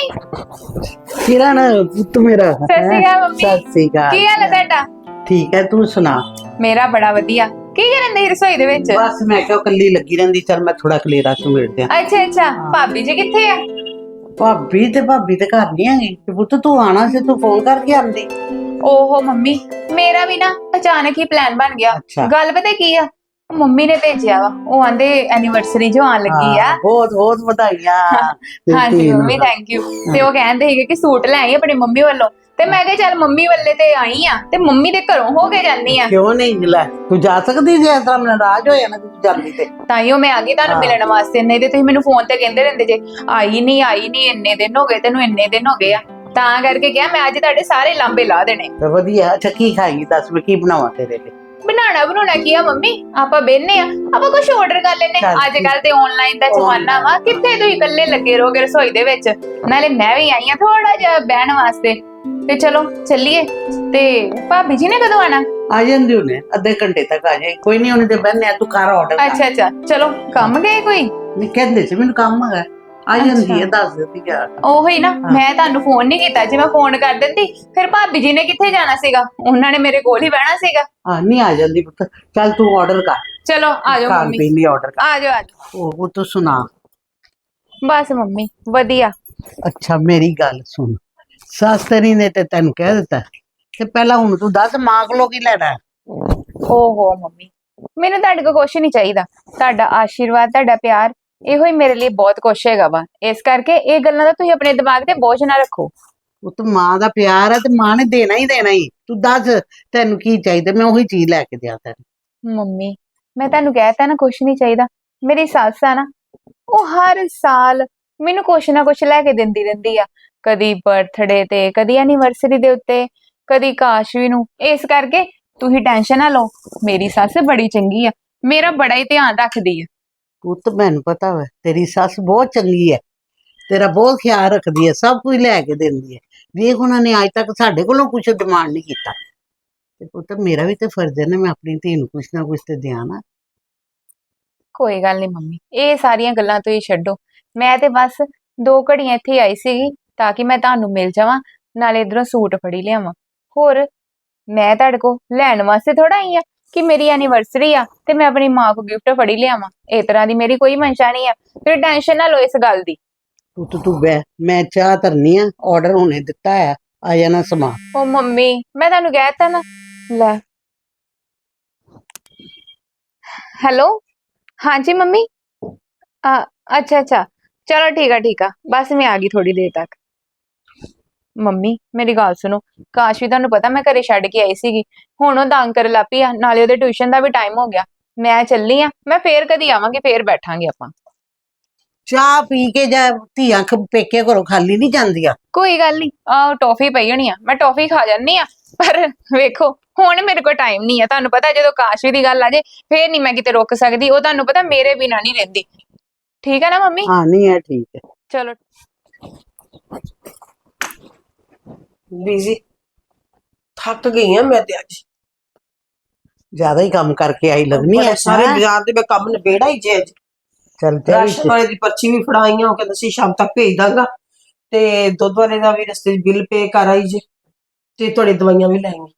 ਕਿਰਨ ਪੁੱਤ ਮੇਰਾ ਸਤਿ ਸ਼੍ਰੀ ਅਕਾਲ ਮੰਮੀ। ਸਤਿ ਸ੍ਰੀ ਅਕਾਲ। ਕੀ ਹਾਲ ਹੈ ਤੁਹਾਡਾ? ਠੀਕ ਹੈ ਤੂੰ ਸੁਣਾ। ਮੇਰਾ ਬੜਾ ਵਧੀਆ। ਕੀ ਕਰਨ ਦੇ ਰਸੋਈ ਦੇ ਵਿੱਚ? ਬਸ ਮੈਂ ਕਿਹਾ ਕੱਲੀ ਲੱਗੀ ਰਹਿੰਦੀ ਚਲ ਮੈਂ ਥੋੜਾ ਕਲੇਰਾ ਸਮੇਟਦੇ ਆ ਅੱਛਾ ਅੱਛਾ। ਭਾਬੀ ਜੀ ਕਿੱਥੇ ਆ? ਭਾਬੀ ਤੇ ਭਾਬੀ ਤੇ ਘਰ ਨਹੀਂ ਹੈਗੀ। ਤੇ ਪੁੱਤ ਤੂੰ ਆਣਾ ਸੀ ਤੂੰ ਫੋਨ ਕਰਕੇ ਆਂਦੀ ਓਹੋ ਮੰਮੀ ਮੇਰਾ ਵੀ ਨਾ ਅਚਾਨਕ ਹੀ ਪਲਾਨ ਬਣ ਗਿਆ। ਅੱਛਾ। ਗੱਲ ਪਤਾ ਕੀ ਆ? ਮੰਮੀ ਨੇ ਭੇਜਿਆ ਵਾ। ਉਹ ਆਂਦੇ ਐਨੀਵਰਸਰੀ ਜੋ ਆਣ ਲੱਗੀ ਆ। ਹਾਂ, ਬਹੁਤ ਬਹੁਤ ਵਧਾਈਆਂ। ਹਾਂਜੀ ਨੂੰ। ਮੰਮੀ ਥੈਂਕ ਯੂ ਤੇ ਉਹ ਕਹਿੰਦੇ ਸੀਗੇ ਕਿ ਸੂਟ ਲੈ ਆਈ ਆਪਣੀ ਮੰਮੀ ਵੱਲੋਂ। ਤੇ ਮੈਂ ਕਿਹਾ ਚੱਲ ਮੰਮੀ ਵੱਲੇ ਤੇ ਆਈ ਆ। ਤੇ ਮੰਮੀ ਦੇ ਘਰੋਂ ਹੋ ਕੇ ਜਾਂਦੀ ਆ। ਕਿਉਂ ਨਹੀਂ? ਲੈ ਤੂੰ ਜਾ ਸਕਦੀ ਜੇ ਇਸ ਤਰ੍ਹਾਂ ਨਾਰਾਜ਼ ਹੋ ਜਾਣਾ ਤੂੰ ਜਾਂਦੀ ਤੇ। ਤਾਈਓ ਮੈਂ ਆ ਗਈ ਤੁਹਾਨੂੰ ਹਾਂ। ਮਿਲਣ ਵਾਸਤੇ। ਨਹੀਂ ਤੇ ਤੁਸੀਂ ਮੈਨੂੰ ਫੋਨ ਤੇ ਕਹਿੰਦੇ ਰਹਿੰਦੇ ਜੇ ਆਈ ਨਹੀਂ ਆਈ ਨਹੀਂ ਇੰਨੇ ਦਿਨ ਹੋ ਗਏ ਤੈਨੂੰ ਇੰਨੇ ਦਿਨ ਹੋ ਗਏ ਆ। ਤਾਂ ਕਰਕੇ ਕਿਹਾ ਮੈਂ ਅੱਜ ਤੁਹਾਡੇ ਸਾਰੇ ਲਾਂਬੇ ਲਾ ਦੇਣੇ। ਤੇ ਵਧੀਆ ਅੱਛਾ ਕੀ ਖਾਏਗੀ ਦੱਸ ਮੈਂ ਕੀ ਬਣਾਵਾਂ ਤੇਰੇ ਲਈ? ਬਣਾਣਾ ਬਣਾਉਣਾ ਕੀ ਆ ਮੰਮੀ? ਆਪਾਂ ਬੈਨੇ ਆ। ਆਪਾਂ ਕੁਝ ਆਰਡਰ ਕਰ ਲੈਨੇ ਅੱਜ ਕੱਲ ਤੇ ਆਨਲਾਈਨ ਦਾ ਜ਼ਮਾਨਾ ਵਾ। ਕਿੱਥੇ ਤੁਸੀਂ ਇਕੱਲੇ ਲੱਗੇ ਰਹੋਗੇ ਰਸੋਈ ਦੇ ਵਿੱਚ? ਨਾਲੇ ਮੈਂ ਵੀ ਆਈ ਆ ਥੋੜਾ ਜਿਹਾ ਬਹਿਣ ਵਾਸਤੇ। ਤੇ ਚਲੋ ਚੱਲੀਏ। ਤੇ ਭਾਬੀ ਜੀ ਨੇ ਕਦੋਂ ਆਣਾ ਆ ਜਾਂਦੀ ਉਹਨੇ ਅੱਧੇ ਘੰਟੇ ਤੱਕ ਆ ਜਾਏ। ਕੋਈ ਨਹੀਂ ਉਹਨੇ ਤੇ ਬੰਨੇ ਤੂੰ ਕਰ। ਆਰਡਰ ਅੱਛਾ ਅੱਛਾ। ਚਲੋ ਕੰਮ ਗਏ ਕੋਈ? ਨਹੀਂ ਕਹਿੰਦੇ ਸੀ ਮੈਨੂੰ ਕੰਮ ਹੈਗਾ। ਆ ਜਾਂਦੀ ਹੈ ਦੱਸ ਦਿੱਤੀ ਜਾ ਉਹੀ ਨਾ ਮੈਂ ਤੁਹਾਨੂੰ ਫੋਨ ਨਹੀਂ ਕੀਤਾ ਜੇ ਮੈਂ ਫੋਨ ਕਰ ਦਿੰਦੀ ਫਿਰ ਭਾਬੀ ਜੀ ਨੇ ਕਿੱਥੇ ਜਾਣਾ ਸੀਗਾ? ਉਹਨਾਂ ਨੇ ਮੇਰੇ ਕੋਲ ਹੀ ਬਹਿਣਾ ਸੀਗਾ। ਹਾਂ ਨਹੀਂ ਆ ਜਾਂਦੀ ਪੁੱਤ। ਚੱਲ ਤੂੰ ਆਰਡਰ ਕਰ। ਚਲੋ ਆ ਜਾਓ ਖਾਣ ਮੰਮੀ। ਪੀਣ ਲਈ ਆਰਡਰ ਕਰ। ਆ ਜਾਓ ਆ ਜਾਓ। ਉਹ ਉਹ ਤੂੰ ਸੁਣਾ। ਬਸ ਮੰਮੀ ਵਧੀਆ। ਅੱਛਾ ਮੇਰੀ ਗੱਲ ਸੁਣ। ਸੱਸ ਤੇਰੀ ਨੇ ਤੇ ਤੈਨੂੰ ਕਹਿ ਦਿੱਤਾ ਤੇ ਪਹਿਲਾਂ ਹੁਣ ਤੂੰ ਦੱਸ ਮਾਂ ਕੋਲੋਂ ਕੀ ਲੈਣਾ ਹੈ? ਓਹੋ ਮੰਮੀ ਮੈਨੂੰ ਤੁਹਾਡੇ ਕੋਲ ਕੁਛ ਨਹੀਂ ਚਾਹੀਦਾ। ਤੁਹਾਡਾ ਆਸ਼ੀਰਵਾਦ ਤੁਹਾਡਾ ਪਿਆਰ ਇਹੋ ਹੀ ਮੇਰੇ ਲਈ ਬਹੁਤ ਕੁਛ ਹੈਗਾ ਵਾ। ਇਸ ਕਰਕੇ ਇਹ ਗੱਲਾਂ ਦਾ ਤੁਸੀਂ ਆਪਣੇ ਦਿਮਾਗ ਤੇ ਬੋਝ ਨਾ ਰੱਖੋ। ਉਹ ਤਾਂ ਮਾਂ ਦਾ ਪਿਆਰ ਹੈ ਤੇ ਮਾਂ ਨੇ ਦੇਣਾ ਹੀ ਦੇਣਾ ਹੀ ਤੂੰ ਦੱਸ ਤੈਨੂੰ ਕੀ ਚਾਹੀਦਾ? ਮੈਂ ਉਹੀ ਚੀਜ਼ ਲੈ ਕੇ ਦਿਆਂ ਤੈਨੂੰ। ਮੰਮੀ ਮੈਂ ਤੁਹਾਨੂੰ ਕਹਿਤਾ ਨਾ ਕੁਛ ਨਹੀਂ ਚਾਹੀਦਾ। ਮੇਰੀ ਸੱਸ ਆ ਨਾ ਉਹ ਹਰ ਸਾਲ ਮੈਨੂੰ ਕੁਛ ਨਾ ਕੁਛ ਲੈ ਕੇ ਦਿੰਦੀ ਰਹਿੰਦੀ ਆ। ਕਦੀ ਬਰਥਡੇ ਤੇ ਕਦੀ ਐਨੀਵਰਸਰੀ ਦੇ ਉੱਤੇ ਕਦੀ ਕਾਸ਼ਵੀ ਨੂੰ। ਇਸ ਕਰਕੇ ਤੁਸੀਂ ਟੈਨਸ਼ਨ ਨਾ ਲਓ। ਮੇਰੀ ਸੱਸ ਬੜੀ ਚੰਗੀ ਆ। ਮੇਰਾ ਬੜਾ ਹੀ ਧਿਆਨ ਰੱਖਦੀ ਆ। ਪੁੱਤ, ਮੈਨੂੰ ਪਤਾ ਵਾ, ਤੇਰੀ ਸੱਸ ਬਹੁਤ ਚੰਗੀ ਹੈ ਤੇਰਾ ਬਹੁਤ ਖਿਆਲ ਰੱਖਦੀ ਹੈ ਸਭ ਕੁਝ ਲੈ ਕੇ ਦਿੰਦੀ ਹੈ ਵੇਖ, ਉਹਨਾਂ ਨੇ ਅੱਜ ਤੱਕ ਸਾਡੇ ਕੋਲੋਂ ਕੁਝ ਡਿਮਾਂਡ ਨਹੀਂ ਕੀਤਾ। ਤੇ ਪੁੱਤ, ਮੇਰਾ ਵੀ ਤੇ ਫਰਜ਼ ਹੈ ਨਾ, ਮੈਂ ਆਪਣੀ ਧੀ ਨੂੰ ਕੁਛ ਨਾ ਕੁਛ ਤੇ ਦਿਆਂ ਨਾ। ਕੋਈ ਗੱਲ ਨਹੀਂ ਮੰਮੀ, ਇਹ ਸਾਰੀਆਂ ਗੱਲਾਂ ਤੁਸੀਂ ਛੱਡੋ। ਮੈਂ ਤੇ ਬਸ ਦੋ ਘੜੀਆਂ ਇੱਥੇ ਆਈ ਸੀਗੀ, ਤਾਂ ਕਿ ਮੈਂ ਤੁਹਾਨੂੰ ਮਿਲ ਜਾਵਾਂ, ਨਾਲੇ ਇਧਰੋਂ ਸੂਟ ਫੜੀ ਲਿਆਵਾਂ। ਹੋਰ, ਮੈਂ ਤੁਹਾਡੇ ਕੋ ਲੈਣ ਵਾਸਤੇ ਥੋੜਾ ਆਈ ਆ? ਕਿ ਮੇਰੀ ਐਨੀਵਰਸਰੀ ਆ ਤੇ ਮੈਂ ਆਪਣੀ ਮਾਂ ਕੋ ਗਿਫਟ ਫੜੀ ਲਿਆਵਾਂ। ਇਸ ਤਰ੍ਹਾਂ ਦੀ ਮੇਰੀ ਕੋਈ ਮਨਸ਼ਾ ਨਹੀਂ ਆ। ਫਿਰ ਟੈਨਸ਼ਨ ਨਾ ਲਓ ਇਸ ਗੱਲ ਦੀ। ਤੂੰ ਤੂੰ ਤੂੰ ਬੈ ਮੈਂ ਚਾਹ ਧਰਨੀ ਆ ਆਰਡਰ ਹੋਣੇ ਦਿੱਤਾ ਹੈ ਆ ਜਾਣਾ ਸਮਾਨ ਉਹ ਮੰਮੀ ਮੈਂ ਤੁਹਾਨੂੰ ਕਹਿ ਤਾ ਨਾ। ਲੈ। ਹੈਲੋ? ਹਾਂਜੀ ਮੰਮੀ? ਆ ਅੱਛਾ ਅੱਛਾ। ਚਲੋ ਠੀਕ ਆ ਠੀਕ ਆ। ਬਸ ਮੈਂ ਆ ਗਈ ਥੋੜੀ ਦੇਰ ਤੱਕ। ਮੰਮੀ ਮੇਰੀ ਗੱਲ ਸੁਣੋ। ਕਾਸ਼ ਵੀ ਤੁਹਾਨੂੰ ਪਤਾ ਮੈਂ ਘਰੇ ਛੱਡ ਕੇ ਆਈ ਸੀਗੀ। ਹੁਣ ਉਹ ਤੰਗ ਕਰਨ ਲੱਗ ਪਈ ਆ ਨਾਲੇ ਉਹਦੇ ਟਿਊਸ਼ਨ ਦਾ ਵੀ ਟਾਈਮ ਹੋ ਗਿਆ। ਮੈਂ ਚੱਲੀ ਆ ਮੈਂ ਫੇਰ ਕਦੀ ਆਵਾਂਗੀ ਫੇਰ ਬੈਠਾਂਗੇ ਆਪਾਂ। ਚਾਹ ਪੀ ਕੇ ਜਾ ਧੀਆਂ ਖ- ਪੇਕੇ ਘਰੋਂ ਖਾਲੀ ਨਹੀਂ ਜਾਂਦੀਆਂ? ਕੋਈ ਗੱਲ ਨਹੀਂ ਆ ਟੌਫੀ ਪਈ ਹੋਣੀ ਆ ਮੈਂ ਟੌਫੀ ਖਾ ਜਾਂਦੀ ਆ। ਪਰ ਵੇਖੋ ਹੁਣ ਮੇਰੇ ਕੋਲ ਟਾਈਮ ਨਹੀਂ ਆ। ਤੁਹਾਨੂੰ ਪਤਾ ਜਦੋਂ ਕਾਸ਼ੀ ਦੀ ਗੱਲ ਆ ਜੇ ਫੇਰ ਨਹੀਂ ਮੈਂ ਕਿਤੇ ਰੁਕ ਸਕਦੀ। ਉਹ ਤੁਹਾਨੂੰ ਪਤਾ ਮੇਰੇ ਬਿਨਾ ਨਹੀਂ ਰਹਿੰਦੀ। ਠੀਕ ਹੈ ਨਾ ਮੰਮੀ? ਹਾਂ ਨਹੀਂ ਹੈ ਠੀਕ ਹੈ ਚਲੋ। ਬੀਜ਼ੀ ਥੱਕ ਗਈ ਆ ਮੈਂ ਤੇ ਅੱਜ। ਜ਼ਿਆਦਾ ਹੀ ਕੰਮ ਕਰਕੇ ਆਈ ਲੱਗਣੀ ਹੈ ਸਾਰੇ? ਬਾਜ਼ਾਰ ਦੇ ਮੈਂ ਕੰਮ ਨਿਬੇੜਾ ਹੀ ਜੇ ਅੱਜ। ਚੱਲ ਤੇ ਰਾਸ਼ਨ ਵਾਲੇ ਦੀ ਪਰਚੀ ਵੀ ਫੜਾਈਆਂ ਉਹ ਕਹਿੰਦਾ ਸੀ ਸ਼ਾਮ ਤੱਕ ਭੇਜ ਦਾਂਗਾ ਤੇ ਦੁੱਧ ਵਾਲੇ ਦਾ ਵੀ ਰਸਤੇ 'ਚ ਬਿੱਲ ਪੇ ਕਰ ਆਈ ਜੇ ਤੇ ਤੁਹਾਡੀ ਦਵਾਈਆਂ ਵੀ ਲੈਣਗੇ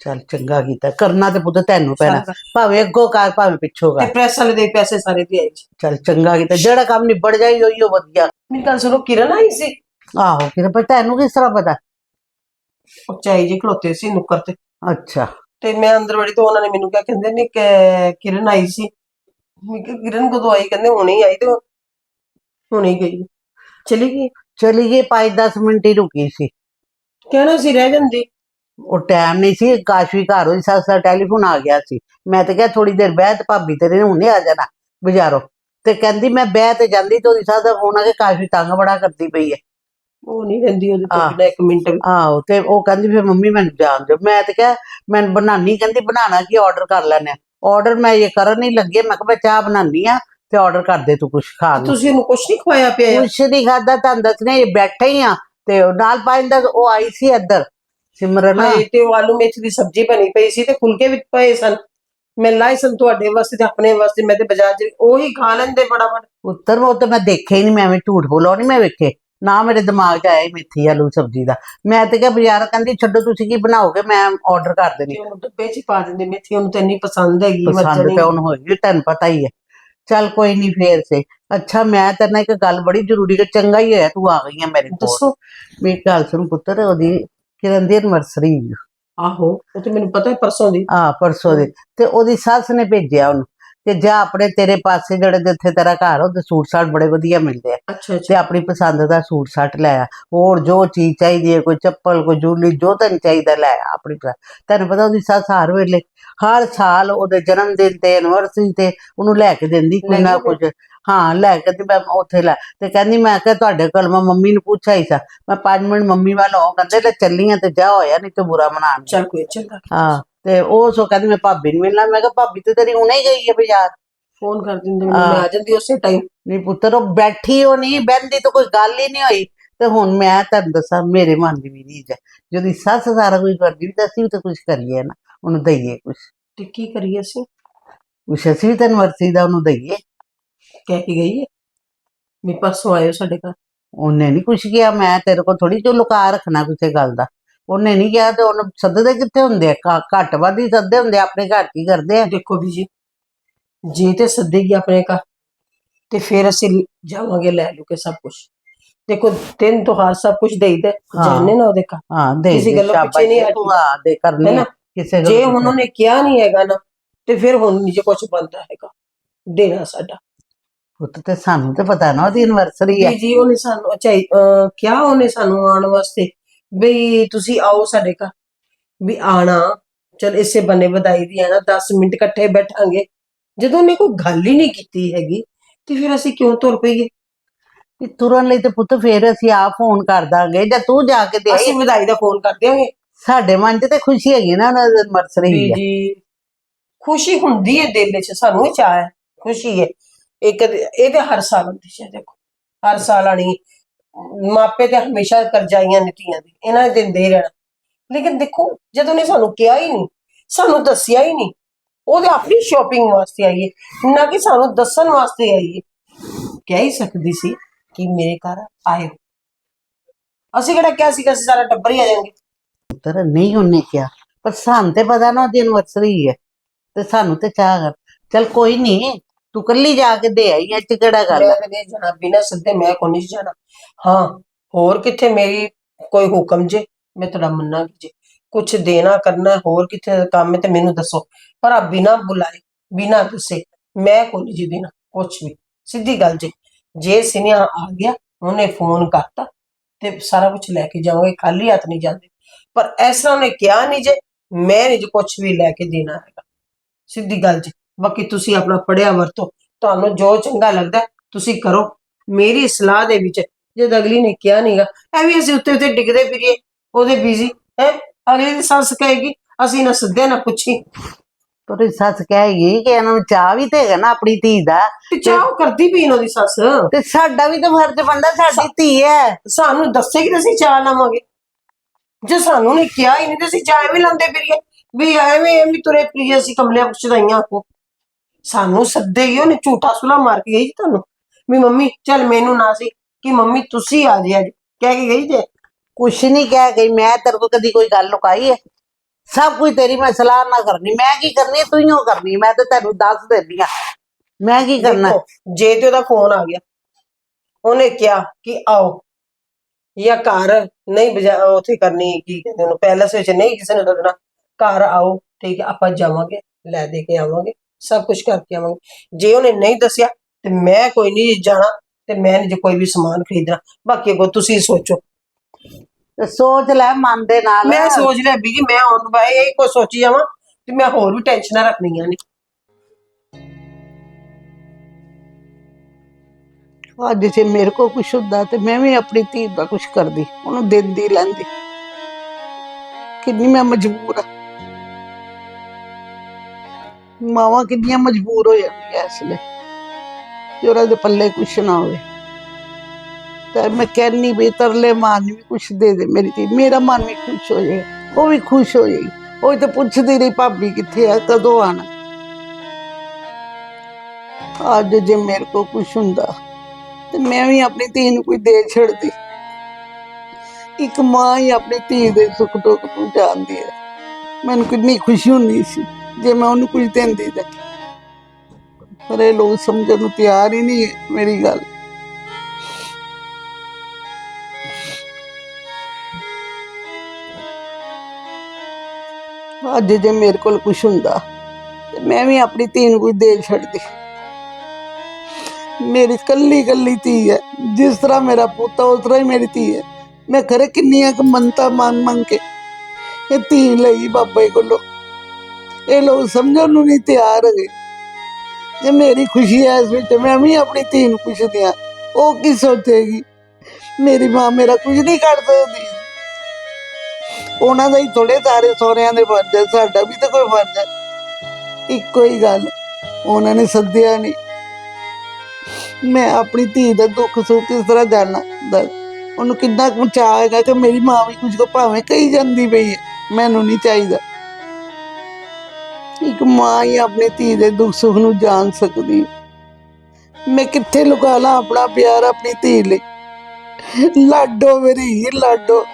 ਚੱਲ ਚੰਗਾ ਕੀਤਾ ਕਰਨਾ ਤੇ ਪੁੱਤ ਤੈਨੂੰ ਪੈਣਾ। ਭਾਵੇਂ ਅੱਗੋਂ ਕਰ ਭਾਵੇਂ ਪਿੱਛੋਂ ਤੇ ਕਰ ਪ੍ਰੈਸ ਵਾਲੇ ਦੇ ਪੈਸੇ ਸਾਰੇ ਦੇ ਆਈ ਚੱਲ ਚੰਗਾ ਕੀਤਾ ਜਿਹੜਾ ਕੰਮ ਨਿਬੜ ਜਾਈ ਉਹੀ ਓ ਵਧੀਆ। ਮੇਰੀ ਗੱਲ ਸੁਣੋ ਕਿਰਨ ਆਈ ਸੀ। ਆਹੋ ਫਿਰ ਪਰ ਤੈਨੂੰ ਕਿਸ ਤਰ੍ਹਾਂ ਪਤਾ? ਉਹ ਚਾਈ ਜੀ ਖਲੋਤੇ ਸੀ ਨੁੱਕਰ ਤੇ। ਅੱਛਾ। ਤੇ ਮੈਂ ਅੰਦਰ ਵੜੀ ਤੋਂ ਉਹਨਾਂ ਨੇ ਮੈਨੂੰ ਕਿਹਾ ਕਹਿੰਦੇ ਨੇ ਕਿ ਕਿਰਨ ਆਈ ਸੀ। ਮੈਂ ਕਿਹਾ ਕਿਰਨ ਕਦੋਂ ਆਈ? ਕਹਿੰਦੇ ਹੁਣੇ ਹੀ ਆਈ ਤੇ ਹੁਣੇ ਹੀ ਗਈ। ਚਲੀ ਗਈ? ਚਲੀ ਗਈ 5-10 ਮਿੰਟ ਹੀ ਰੁਕੀ ਸੀ। ਕਹਿਣਾ ਸੀ ਰਹਿ ਜਾਂਦੀ। ਉਹ ਟਾਈਮ ਨਹੀਂ ਸੀ ਕਾਸ਼ਵੀ ਘਰ ਹੋਈ ਸੱਸ ਦਾ ਟੈਲੀਫੋਨ ਆ ਗਿਆ ਸੀ। ਮੈਂ ਤੇ ਕਿਹਾ ਥੋੜੀ ਦੇਰ ਬਹਿ ਤੇ ਭਾਬੀ ਤੇਰੇ ਨੇ ਹੁਣੇ ਆ ਜਾਣਾ ਬਾਜ਼ਾਰੋਂ। ਤੇ ਕਹਿੰਦੀ ਮੈਂ ਬਹਿ ਤੇ ਜਾਂਦੀ ਤੇ ਉਹਦੀ ਸੱਸ ਦਾ ਫੋਨ ਆ ਕੇ ਕਾਸ਼ਵੀ ਤੰਗ ਬੜਾ ਕਰਦੀ ਪਈ ਹੈ। ਉਹ ਨਹੀਂ ਰਹਿੰਦੀ ਉਹਦੇ ਤੋਂ ਹਾਂ। ਬਿਨਾਂ ਇੱਕ ਮਿੰਟ ਵੀ। ਆਹੋ ਤੇ ਉਹ ਕਹਿੰਦੀ ਫਿਰ ਮੰਮੀ ਮੈਨੂੰ ਜਾਣ ਦਿਓ। ਮੈਂ ਤੇ ਕਿਹਾ ਮੈਂ ਬਣਾਨੀ ਕਹਿੰਦੀ ਬਣਾਣਾ ਕੀ ਆਰਡਰ ਕਰ ਲੈਣੇ ਆਰਡਰ ਮੈਂ ਇਹ ਕਰਨ ਨਹੀਂ ਲੱਗੇ ਮੈਂ ਕਿਹਾ ਮੈਂ ਚਾਹ ਬਣਾਨੀ ਆ ਤੇ ਆਰਡਰ ਕਰ ਦੇ ਤੂੰ ਕੁਛ ਖਾਣ ਨੂੰ। ਤੁਸੀਂ ਉਹਨੂੰ ਕੁਛ ਨਹੀਂ ਖਵਾਇਆ ਪਿਆ? ਕੁਛ ਨਹੀਂ ਖਾਦਾ ਤੁਹਾਨੂੰ ਦੱਸਣੇ ਇਹ ਬੈਠੇ ਹੀ ਆ ਤੇ ਉਹ ਨਾਲ ਪਾਇੰਦਾ ਉਹ ਆਈ ਸੀ ਇੱਧਰ ਸਿਮਰਨ। ਹਾਏ ਤੇ ਉਹ ਆਲੂ ਮੇਥੀ ਦੀ ਸਬਜ਼ੀ ਬਣੀ ਪਈ ਸੀ ਤੇ ਫੁਲਕੇ ਪਏ ਸਨ। ਮੈਂ ਲਾਏ ਸਨ ਤੁਹਾਡੇ ਵਾਸਤੇ ਤੇ ਆਪਣੇ ਵਾਸਤੇ ਮੈਂ ਤੇ ਬਾਜ਼ਾਰ ਚ ਉਹੀ ਖਾ ਲੈਂਦੇ ਫਟਾਫਟ ਉੱਤਰ ਉਹ ਤਾਂ ਮੈਂ ਦੇਖਿਆ ਹੀ ਨਹੀਂ ਮੈਂ ਐਵੇਂ ਝੂਠ ਬੋਲਾਂ ਨਹੀਂ ਮੈਂ ਵੇਖੇ। ਨਾ ਮੇਰੇ ਦਿਮਾਗ 'ਚ ਆਇਆ ਹੀ ਮੇਥੀ ਆਲੂ ਸਬਜ਼ੀ ਦਾ। ਮੈਂ ਤੇ ਕਿਹਾ ਬਾਜ਼ਾਰ ਕਹਿੰਦੀ ਛੱਡੋ ਤੁਸੀਂ ਕੀ ਬਣਾਓਗੇ? ਮੈਂ ਆਰਡਰ ਕਰ ਦੇਣੀ। ਤੇ ਉਹਨੂੰ ਡੱਬੇ ਚ ਹੀ ਪਾ ਦਿੰਦੇ ਮੇਥੀ ਉਹਨੂੰ ਤਾਂ ਇੰਨੀ ਪਸੰਦ ਹੈਗੀ ਪਸੰਦ ਤੇ ਉਹਨੂੰ ਹੋਈ ਤੈਨੂੰ ਪਤਾ ਹੀ ਹੈ। ਚੱਲ ਕੋਈ ਨਹੀਂ ਫੇਰ ਸੇ। ਅੱਛਾ ਮੈਂ ਤੇਰੇ ਨਾਲ ਇੱਕ ਗੱਲ ਬੜੀ ਜ਼ਰੂਰੀ ਹੈ ਚੰਗਾ ਹੀ ਹੋਇਆ ਤੂੰ ਆ ਗਈ ਹੈ ਮੇਰੇ ਕੋਲ। ਦੱਸੋ। ਮੇਰੀ ਗੱਲ ਸੁਣ ਪੁੱਤਰ ਉਹਦੀ ਕਿਰਨ ਦੀ ਐਨਵਰਸਰੀ ਆਹੋ ਉਹ ਤੇ ਮੈਨੂੰ ਪਤਾ ਹੈ ਪਰਸੋਂ ਦੀ। ਆ ਪਰਸੋਂ ਦੀ। ਤੇ ਉਹਦੀ ਸੱਸ ਨੇ ਭੇਜਿਆ ਉਹਨੂੰ। ਕਿ ਜਾ ਆਪਣੇ ਤੇਰੇ ਪਾਸੇ ਜਿਹੜੇ ਜਿੱਥੇ ਤੇਰਾ ਘਰ ਉਹਦੇ ਸੂਟ ਸਾਟ ਬੜੇ ਵਧੀਆ ਮਿਲਦੇ ਆ। ਅੱਛਾ ਤੇ ਅੱਛਾ ਆਪਣੀ ਪਸੰਦ ਦਾ ਸੂਟ ਸਾਟ ਲੈ ਆ। ਹੋਰ ਜੋ ਚੀਜ਼ ਚਾਹੀਦੀ ਹੈ ਕੋਈ ਚੱਪਲ ਕੋਈ ਜੂਲੀ ਜੋ ਤੈਨੂੰ ਚਾਹੀਦਾ ਲੈ ਆ ਆਪਣੀ ਪਸੰਦ। ਤੈਨੂੰ ਪਤਾ ਉਹਦੀ ਸੱਸ ਹਰ ਵੇਲੇ ਹਰ ਸਾਲ ਉਹਦੇ ਜਨਮ ਦਿਨ ਤੇ ਐਨਵਰਸਰੀ ਤੇ ਉਹਨੂੰ ਲੈ ਕੇ ਦਿੰਦੀ ਕੋਈ ਨਾ ਲੈ ਕੇ ਕੁਝ ਹਾਂ ਲੈ ਕੇ ਤੇ ਮੈਂ ਉੱਥੇ ਲੈ ਤੇ ਕਹਿੰਦੀ ਮੈਂ ਕਿਹਾ ਤੁਹਾਡੇ ਕੋਲ ਮੈਂ ਮੰਮੀ ਨੂੰ ਪੁੱਛਿਆ ਹੀ ਸਾ। ਮੈਂ 5 ਮਿੰਟ ਮੰਮੀ ਵੱਲ ਕਹਿੰਦੇ ਲੈ ਚੱਲੀਆਂ ਤੇ ਜਾ ਹੋਇਆ ਨਹੀਂ ਤੇ ਬੁਰਾ ਮਨਾਣ ਚੱਲ ਕੋਈ ਚੰਗਾ। ਹਾਂ। ਤੇ ਉਹ ਸੋ ਕਹਿੰਦੀ ਮੈਂ ਭਾਬੀ ਨੂੰ ਮਿਲਣਾ ਮੈਂ ਕਿਹਾ ਭਾਬੀ ਤੇ ਤੇਰੀ ਹੁਣੇ ਹੀ ਗਈ ਹੈ ਬਾਜ਼ਾਰ। ਫੋਨ ਕਰ ਦਿੰਦੇ ਮੈਨੂੰ ਹਾਂ। ਮੈਂ ਆ ਜਾਂਦੀ ਉਸੇ ਟਾਈਮ ਨਹੀਂ ਪੁੱਤਰ ਉਹ ਬੈਠੀ ਉਹ ਨਹੀਂ ਬਹਿੰਦੀ ਤਾਂ ਕੋਈ ਗੱਲ ਹੀ ਨਹੀਂ ਹੋਈ। ਤੇ ਹੁਣ ਮੈਂ ਤੁਹਾਨੂੰ ਦੱਸਾਂ ਮੇਰੇ ਮਨ ਦੀ ਵੀ ਰੀਝ ਹੈ। যদি ਸੱਸ ਸਾਰਾ ਕੁਝ ਕਰਦੀ ਵੀ ਤਾਂ ਅਸੀਂ ਵੀ ਤਾਂ ਕੁਝ ਕਰੀਏ ਨਾ ਉਹਨੂੰ ਦਈਏ ਕੁਝ ਤੇ ਕੀ ਕਰੀਏ ਅਸੀਂ? ਕੁਛ ਅਸੀਂ ਵੀ ਤਾਂ ਵਰਤੀ ਦਾ ਉਹਨੂੰ ਦਈਏ। ਕਹਿ ਕੇ ਗਈ ਹੈ? ਵੀ ਪਰਸੋਂ ਆਇਓ ਸਾਡੇ ਘਰ। ਉਹਨੇ ਨਹੀਂ ਕੁਛ ਕਿਹਾ ਮੈਂ ਤੇਰੇ ਕੋਲ ਥੋੜੀ ਜੋ ਲੁਕਾ ਰੱਖਣਾ ਕਿਸੇ ਗੱਲ ਦਾ। ਉਹਨੇ ਨਹੀਂ ਕਿਹਾ ਤੇ ਉਹਨੂੰ ਸੱਦਦੇ ਕਿੱਥੇ ਹੁੰਦੇ ਆ? ਘੱਟ ਵੱਧ ਹੀ ਸੱਦੇ ਹੁੰਦੇ ਆ, ਆਪਣੇ ਘਰ ਕੀ ਕਰਦੇ ਆ? ਦੇਖੋ ਵੀ ਜੀ ਜੇ ਤੇ ਸੱਦੇਗੀ ਆਪਣੇ ਘਰ ਤੇ ਫਿਰ ਅਸੀਂ ਜਾਵਾਂਗੇ ਲੈ ਲੂ ਕੇ ਸਭ ਕੁਝ ਦੇਖੋ ਦਿਨ ਤਿਉਹਾਰ ਸਭ ਕੁਝ ਦੇਈਦਾ ਹਾਂ। ਜਾਣੇ ਨਾ ਉਹਦੇ ਘਰ। ਹਾਂ ਦੇ ਕਿਸੇ ਗੱਲੋਂ ਪਿੱਛੇ ਨਹੀਂ ਆ ਦੇ ਕਰਨੀ ਹੈ ਨਾ? ਕਿਸੇ ਜੇ ਗੱਲੋਂ ਉਹਨਾਂ ਨੇ ਕਿਹਾ ਨਹੀਂ ਹੈਗਾ ਨਾ ਤੇ ਫਿਰ ਹੁਣ ਨਹੀਂ ਜੇ ਕੁਝ ਬਣਦਾ ਹੈਗਾ ਦੇਣਾ ਸਾਡਾ। ਪੁੱਤ ਤੇ ਸਾਨੂੰ ਤੇ ਪਤਾ ਨਾ ਉਹਦੀ ਐਨਵਰਸਰੀ ਹੈ। ਜੀ ਜੀ ਉਹਨੇ ਸਾਨੂੰ ਚਾਹੀ ਕਿਹਾ ਉਹਨੇ ਸਾਨੂੰ ਆਉਣ ਵਾਸਤੇ? ਵੀ ਤੁਸੀਂ ਆਓ ਸਾਡੇ ਘਰ। ਵੀ ਆਣਾ। ਚਲ ਇਸੇ ਬੰਨੇ ਵਧਾਈ ਦੀ ਆਣਾ 10 ਮਿੰਟ ਇਕੱਠੇ ਬੈਠਾਂਗੇ। ਜਦੋਂ ਉਹਨੇ ਕੋਈ ਗੱਲ ਹੀ ਨਹੀਂ ਕੀਤੀ ਹੈਗੀ ਤੇ ਫਿਰ ਅਸੀਂ ਕਿਉਂ ਤੁਰ ਪਈਏ? ਵੀ ਤੁਰਨ ਲਈ ਤੇ ਪੁੱਤ ਫੇਰ ਅਸੀਂ ਆਪ ਫੋਨ ਕਰ ਦਾਂਗੇ ਜਾਂ ਤੂੰ ਜਾ ਕੇ ਦੇ ਅਸੀਂ ਵਧਾਈ ਦਾ ਫੋਨ ਕਰ ਦਿਆਂਗੇ। ਸਾਡੇ ਮਨ 'ਚ ਤੇ ਖੁਸ਼ੀ ਹੈਗੀ ਨਾ ਉਹਨਾਂ ਦੀ ਐਨਵਰਸਰੀ ਵੀ ਹੈ ਜੀ ਖੁਸ਼ੀ ਹੁੰਦੀ ਹੈ ਦਿਲ ਵਿੱਚ ਸਾਨੂੰ ਵੀ ਚਾਹ ਹੈ। ਖੁਸ਼ੀ ਹੈ ਇੱਕ ਇਹ ਤੇ ਹਰ ਸਾਲ ਹੁੰਦੀ ਹੈ ਦੇਖੋ। ਹਰ ਸਾਲ ਆਣੀ ਮਾਪੇ ਤੇ ਹਮੇਸ਼ਾ ਕਰਜਾਈਆਂ ਨੀਤੀਆਂ ਦੀ, ਇਹਨਾਂ ਨੇ ਦਿੰਦੇ ਹੀ ਰਹਿਣਾ। ਲੇਕਿਨ ਦੇਖੋ, ਜਦੋਂ ਨੇ ਸਾਨੂੰ ਕਿਹਾ ਹੀ ਨਹੀਂ, ਸਾਨੂੰ ਦੱਸਿਆ ਹੀ ਨਹੀਂ, ਉਹਦੇ ਆਪਣੀ ਸ਼ਾਪਿੰਗ ਵਾਸਤੇ ਆਈ ਨਾ ਕਿ ਸਾਨੂੰ ਦੱਸਣ ਵਾਸਤੇ ਆਈ ਕਹਿ ਹੀ ਸਕਦੀ ਸੀ ਕਿ ਮੇਰੇ ਘਰ ਆਇਓ। ਅਸੀਂ ਕਿਹੜਾ ਕਿਹਾ ਸੀ ਕਿ ਅਸੀਂ ਸਾਰਾ ਟੱਬਰ ਹੀ ਆ ਜਾਵਾਂਗੇ ਪੁੱਤਰ, ਨਹੀਂ ਉਹਨੇ ਕਿਹਾ, ਪਰ ਸਾਨੂੰ ਤੇ ਪਤਾ ਨਾ ਉਹਦੀ ਐਨਵਰਸਰੀ ਹੈ ਤੇ ਸਾਨੂੰ ਤੇ ਚਾਹ ਕਰ, ਚਲ ਕੋਈ ਨਹੀਂ ਤੂੰ ਕੱਲੀ ਜਾ ਕੇ ਦੇ ਆਈ ਐ ਚ ਗੱਲ ਮੈਂ ਆ? ਤਾਂ ਨਹੀਂ ਜਾਣਾ, ਬਿਨਾਂ ਸੱਦੇ ਮੈਂ ਕੋਈ ਨਹੀਂ ਜਾਣਾ? ਹਾਂ, ਹੋਰ ਕਿੱਥੇ ਮੇਰੀ ਕੋਈ ਹੁਕਮ ਜੇ? ਮੈਂ ਤੁਹਾਡਾ ਮੰਨਾਂ ਜੇ। ਕੁਝ ਦੇਣਾ ਕਰਨਾ, ਹੋਰ ਕਿੱਥੇ ਕੰਮ ਹੈ ਤੇ ਮੈਨੂੰ ਦੱਸੋ। ਪਰ ਆ ਬਿਨਾਂ ਬੁਲਾਏ, ਬਿਨਾਂ ਦੱਸੇ, ਮੈਂ ਕੋਈ ਨਹੀਂ ਜੀ ਦੇਣਾ ਕੁਛ ਵੀ। ਸਿੱਧੀ ਗੱਲ ਜੇ। ਜੇ ਸਿਨਿਆ ਆ ਗਿਆ, ਉਹਨੇ ਫੋਨ ਕਰਤਾ ਤੇ ਸਾਰਾ ਕੁਝ ਲੈ ਕੇ ਜਾਵਾਂਗੇ ਖਾਲੀ ਹੱਥ ਨਹੀਂ ਜਾਂਦੇ। ਪਰ ਇਸ ਤਰ੍ਹਾਂ ਉਹਨੇ ਕਿਹਾ ਨਹੀਂ ਜੇ, ਮੈਂ ਨਹੀਂ ਜੇ ਕੁਝ ਵੀ ਲੈ ਕੇ ਦੇਣਾ ਹੈਗਾ। ਸਿੱਧੀ ਗੱਲ ਜੀ। ਬਾਕੀ ਤੁਸੀਂ ਆਪਣਾ ਪੜਿਆ ਵਰਤੋ। ਤੁਹਾਨੂੰ ਜੋ ਚੰਗਾ ਲੱਗਦਾ ਤੁਸੀਂ ਕਰੋ। ਮੇਰੀ ਸਲਾਹ ਦੇ ਵਿੱਚ ਜਦ ਅਗਲੀ ਨੇ ਕਿਹਾ ਨਹੀਂਗਾ ਐਵੇਂ ਅਸੀਂ ਉੱਤੇ ਉੱਤੇ ਡਿੱਗਦੇ ਫਿਰੀਏ ਉਹਦੇ ਬੀਜ਼ੀ ਹੈ? ਅਗਲੀ ਦੀ ਸੱਸ ਕਹੇਗੀ ਅਸੀਂ ਨਾ ਸੱਦਿਆ ਨਾ ਪੁੱਛੀ ਤੇਰੀ ਸੱਸ ਕਹੇਗੀ ਕਿ ਇਹਨਾਂ ਨੂੰ ਚਾਹ ਵੀ ਤੇ ਹੈਗਾ ਨਾ ਆਪਣੀ ਧੀ ਦਾ। ਤੇ ਚਾਹ ਉਹ ਕਰਦੀ ਵੀ ਉਹਦੀ ਸੱਸ? ਤੇ ਸਾਡਾ ਵੀ ਤਾਂ ਫਰਜ਼ ਬਣਦਾ ਸਾਡੀ ਧੀ ਹੈ। ਸਾਨੂੰ ਦੱਸੇਗੀ ਤਾਂ ਅਸੀਂ ਚਾਹ ਲਵਾਂਗੇ? ਜੇ ਸਾਨੂੰ ਨੇ ਕਿਹਾ ਹੀ ਨਹੀਂ ਤੇ ਅਸੀਂ ਚਾਹ ਐਵੇਂ ਲਾਉਂਦੇ ਫਿਰੀਏ। ਵੀ ਐਵੇਂ ਐਵੇਂ ਤੁਰੇ ਫਿਰੀਏ ਅਸੀਂ ਕਮਲਿਆਂ ਪੁੱਛਦਾਈਆਂ ਕੋ ਸਾਨੂੰ ਸੱਦੇਗੀ ਉਹਨੇ ਝੂਠਾ ਸੁਲਾ ਮਾਰ ਕੇ ਗਈ ਜੀ ਤੁਹਾਨੂੰ। ਵੀ ਮੰਮੀ ਚੱਲ ਮੈਨੂੰ ਨਾ ਸੀ ਕਿ ਮੰਮੀ ਤੁਸੀਂ ਆ ਜੇ ਅੱਜ। ਕਹਿ ਕੇ ਗਈ ਜੇ? ਕੁਛ ਨਹੀਂ ਕਹਿ ਗਈ ਮੈਂ ਤੇਰੇ ਕੋਲ ਕਦੀ ਕੋਈ ਗੱਲ ਲੁਕਾਈ ਹੈ? ਸਭ ਕੁਝ ਤੇਰੀ ਮੈਂ ਸਲਾਹ ਨਾ ਕਰਨੀ। ਮੈਂ ਕੀ ਕਰਨੀ ਹੈ, ਤੂੰ ਹੀ ਓ ਕਰਨੀ। ਮੈਂ ਤੇ ਤੈਨੂੰ ਦੱਸ ਦਿੰਦੀ ਆ ਮੈਂ ਕੀ ਕਰਨਾ? ਦੇਖੋ, ਜੇ ਤੇ ਉਹਦਾ ਫੋਨ ਆ ਗਿਆ। ਉਹਨੇ ਕਿਹਾ ਕਿ ਆਓ। ਜਾਂ ਘਰ ਨਹੀਂ ਬਜਾ ਉਥੇ ਕਰਨੀ ਕੀ ਕਹਿੰਦੇ ਉਹਨੂੰ ਪੈਲਸ ਵਿੱਚ ਨਹੀਂ ਕਿਸੇ ਨੇ ਲੱਗਣਾ ਘਰ ਆਓ ਠੀਕ ਹੈ ਆਪਾਂ ਜਾਵਾਂਗੇ ਲੈ ਦੇ ਕੇ ਆਵਾਂਗੇ। ਸਭ ਕੁਝ ਕਰਕੇ ਆਵਾਂਗੇ। ਜੇ ਉਹਨੇ ਨਹੀਂ ਦੱਸਿਆ ਤੇ ਮੈਂ ਕੋਈ ਨਹੀਂ ਜਾਣਾ ਤੇ ਮੈਂ ਨਹੀਂ ਜੇ ਕੋਈ ਵੀ ਸਮਾਨ ਖਰੀਦਣਾ। ਬਾਕੀ ਅੱਗੋਂ ਤੁਸੀਂ ਸੋਚੋ। ਤੇ ਸੋਚ ਲੈ ਮਨ ਦੇ ਨਾਲ। ਮੈਂ ਸੋਚ ਲਿਆ ਵੀ ਜੀ ਮੈਂ ਹੁਣ ਬਾਈ ਇਹ ਕੋ ਸੋਚੀ ਜਾਵਾਂ ਤੇ ਮੈਂ ਹੋਰ ਵੀ ਟੈਨਸ਼ਨਾਂ ਰੱਖਣੀਆਂ ਨੇ। ਅੱਜ ਜੇ ਮੇਰੇ ਕੋ ਕੁਛ ਹੁੰਦਾ ਤੇ ਮੈਂ ਵੀ ਆਪਣੀ ਧੀ ਦਾ ਕੁਛ ਕਰਦੀ ਉਹਨੂੰ ਦਿੰਦੀ ਲੈਂਦੀ ਕਿੰਨੀ ਮੈਂ ਮਜਬੂਰ ਆ। ਮਾਵਾਂ ਕਿੰਨੀਆਂ ਮਜਬੂਰ ਹੋ ਜਾਂਦੀਆਂ ਇਸ ਲਈ ਕਿ ਉਹਨਾਂ ਦੇ ਪੱਲੇ ਕੁਛ ਨਾ ਹੋਵੇ। ਤਾਂ ਮੈਂ ਕਹਿੰਨੀ ਵੀ ਤਰਲੇ ਮਾਨ ਵੀ ਕੁਛ ਦੇ ਦੇ ਮੇਰੀ ਧੀ, ਮੇਰਾ ਮਨ ਵੀ ਖੁਸ਼ ਹੋ ਜਾਏ, ਉਹ ਵੀ ਖੁਸ਼ ਹੋ ਜਾਏ। ਉਹ ਤਾਂ ਪੁੱਛਦੀ ਰਹੀ, ਭਾਬੀ ਕਿੱਥੇ ਆ? ਕਦੋਂ ਆਣਾ ਅੱਜ ਜੇ ਮੇਰੇ ਕੋ ਕੁਛ ਹੁੰਦਾ, ਤੇ ਮੈਂ ਵੀ ਆਪਣੀ ਧੀ ਨੂੰ ਕੋਈ ਦੇ ਛੱਡਦੀ। ਇੱਕ ਮਾਂ ਹੀ ਆਪਣੀ ਧੀ ਦੇ ਸੁੱਖ ਦੁੱਖ ਨੂੰ ਜਾਣਦੀ ਹੈ। ਮੈਨੂੰ ਕਿੰਨੀ ਖੁਸ਼ੀ ਹੁੰਦੀ ਸੀ। ਜੇ ਮੈਂ ਉਹਨੂੰ ਕੁਝ ਦਿੰਦੀ ਤਾਂ ਪਰ ਇਹ ਲੋਕ ਸਮਝਣ ਨੂੰ ਤਿਆਰ ਹੀ ਨਹੀਂ ਹੈ, ਮੇਰੀ ਗੱਲ। ਅੱਜ ਜੇ ਮੇਰੇ ਕੋਲ ਕੁਝ ਹੁੰਦਾ, ਤੇ ਮੈਂ ਵੀ ਆਪਣੀ ਧੀ ਨੂੰ ਕੁਝ ਦੇ ਛੱਡਦੀ। ਮੇਰੀ ਕੱਲੀ ਕੱਲੀ ਧੀ ਹੈ, ਜਿਸ ਤਰ੍ਹਾਂ ਮੇਰਾ ਪੁੱਤ, ਉਸ ਤਰ੍ਹਾਂ ਹੀ ਮੇਰੀ ਧੀ ਹੈ। ਮੈਂ ਖਰੇ ਕਿੰਨੀਆਂ ਕੁ ਮੰਨਤਾਂ ਮੰਗ ਮੰਗ ਕੇ ਇਹ ਧੀ ਲਈ ਬਾਬੇ ਕੋਲੋਂ। ਇਹ ਲੋਕ ਸਮਝਣ ਨੂੰ ਨਹੀਂ ਤਿਆਰ ਹੈਗੇ। ਜੇ ਮੇਰੀ ਖੁਸ਼ੀ ਹੈ ਇਸ ਵਿੱਚ, ਮੈਂ ਵੀ ਆਪਣੀ ਧੀ ਨੂੰ ਖੁਸ਼ ਦਿਆਂ ਉਹ ਕੀ ਸੋਚੇਗੀ? ਮੇਰੀ ਮਾਂ ਮੇਰਾ ਕੁਝ ਨਹੀਂ ਕਰ ਸਕਦੀ। ਉਹਨਾਂ ਦਾ ਹੀ ਥੋੜੇ ਸਾਰੇ ਸੋਹਰਿਆਂ ਦੇ ਫਰਜ਼ ਹੈ, ਸਾਡਾ ਵੀ ਤਾਂ ਕੋਈ ਫਰਜ਼ ਹੈ। ਇੱਕੋ ਹੀ ਗੱਲ, ਉਹਨਾਂ ਨੇ ਸੱਦਿਆ ਨਹੀਂ। ਮੈਂ ਆਪਣੀ ਧੀ ਦਾ ਦੁੱਖ ਸੁੱਖ ਕਿਸ ਤਰ੍ਹਾਂ ਜਾਣਾ ਦੱਸ, ਉਹਨੂੰ ਕਿੰਨਾ ਕੁ ਚਾਅ ਹੈਗਾ ਕਿ ਮੇਰੀ ਮਾਂ ਵੀ ਕੁਝ ਕੋ ਭਾਵੇਂ ਕਹੀ ਜਾਂਦੀ ਪਈ ਹੈ, ਮੈਨੂੰ ਨਹੀਂ ਚਾਹੀਦਾ। ਇੱਕ ਮਾਂ ਹੀ ਆਪਣੀ ਧੀ ਦੇ ਦੁੱਖ ਸੁੱਖ ਨੂੰ ਜਾਣ ਸਕਦੀ। ਮੈਂ ਕਿੱਥੇ ਲੁਕਾ ਲਾਂ ਆਪਣਾ ਪਿਆਰ ਆਪਣੀ ਧੀ ਲਈ? ਲਾਡੋ ਮੇਰੀ, ਲਾਡੋ।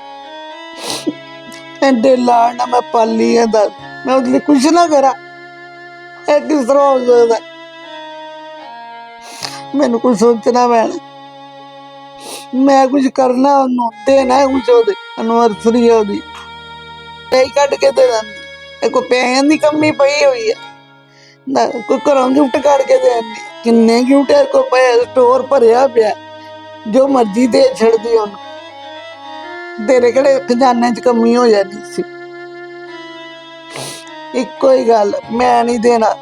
ਐਡੇ ਲਾੜ ਨਾਲ ਮੈਂ ਪਾਲੀ ਆ ਦੱਸ। ਮੈਂ ਉਹਦੇ ਲਈ ਕੁਝ ਨਾ ਕਰਾਂ। ਇਹ ਕਿਸ ਤਰ੍ਹਾਂ ਹੋ ਸਕਦਾ? ਮੈਨੂੰ ਕੁਝ ਸੋਚਣਾ ਪੈਣਾ। ਮੈਂ ਕੁਝ ਕਰਨਾ ਉਹਨੂੰ, ਦੇਣਾ ਕੁਝ ਉਹਦੇ ਐਨਵਰਸਰੀ ਉਹਦੀ। ਨਹੀਂ ਕੱਢ ਕੇ ਦੇ ਦਿੰਦੀ। ਇਹ ਕੋਈ ਪੈਸਿਆਂ ਦੀ ਕਮੀ ਪਈ ਹੋਈ ਹੈ ਨਾ, ਕੋਈ ਘਰੋਂ ਗਿਫਟ ਕਰਕੇ ਕੇ ਦੇ ਕਿੰਨੇ ਗਿਫਟ ਹੈ ਕੋ ਪਿਆ ਸਟੋਰ ਭਰਿਆ ਪਿਆ। ਜੋ ਮਰਜ਼ੀ ਦੇ ਛੱਡਦੀ ਉਹਨੂੰ। ਤੇਰੇ ਕਿਹੜੇ ਖਜ਼ਾਨੇ 'ਚ ਕਮੀ ਹੋ ਜਾਣੀ ਸੀ। ਇੱਕੋ ਹੀ ਗੱਲ, ਮੈਂ ਨਹੀਂ ਦੇਣਾ।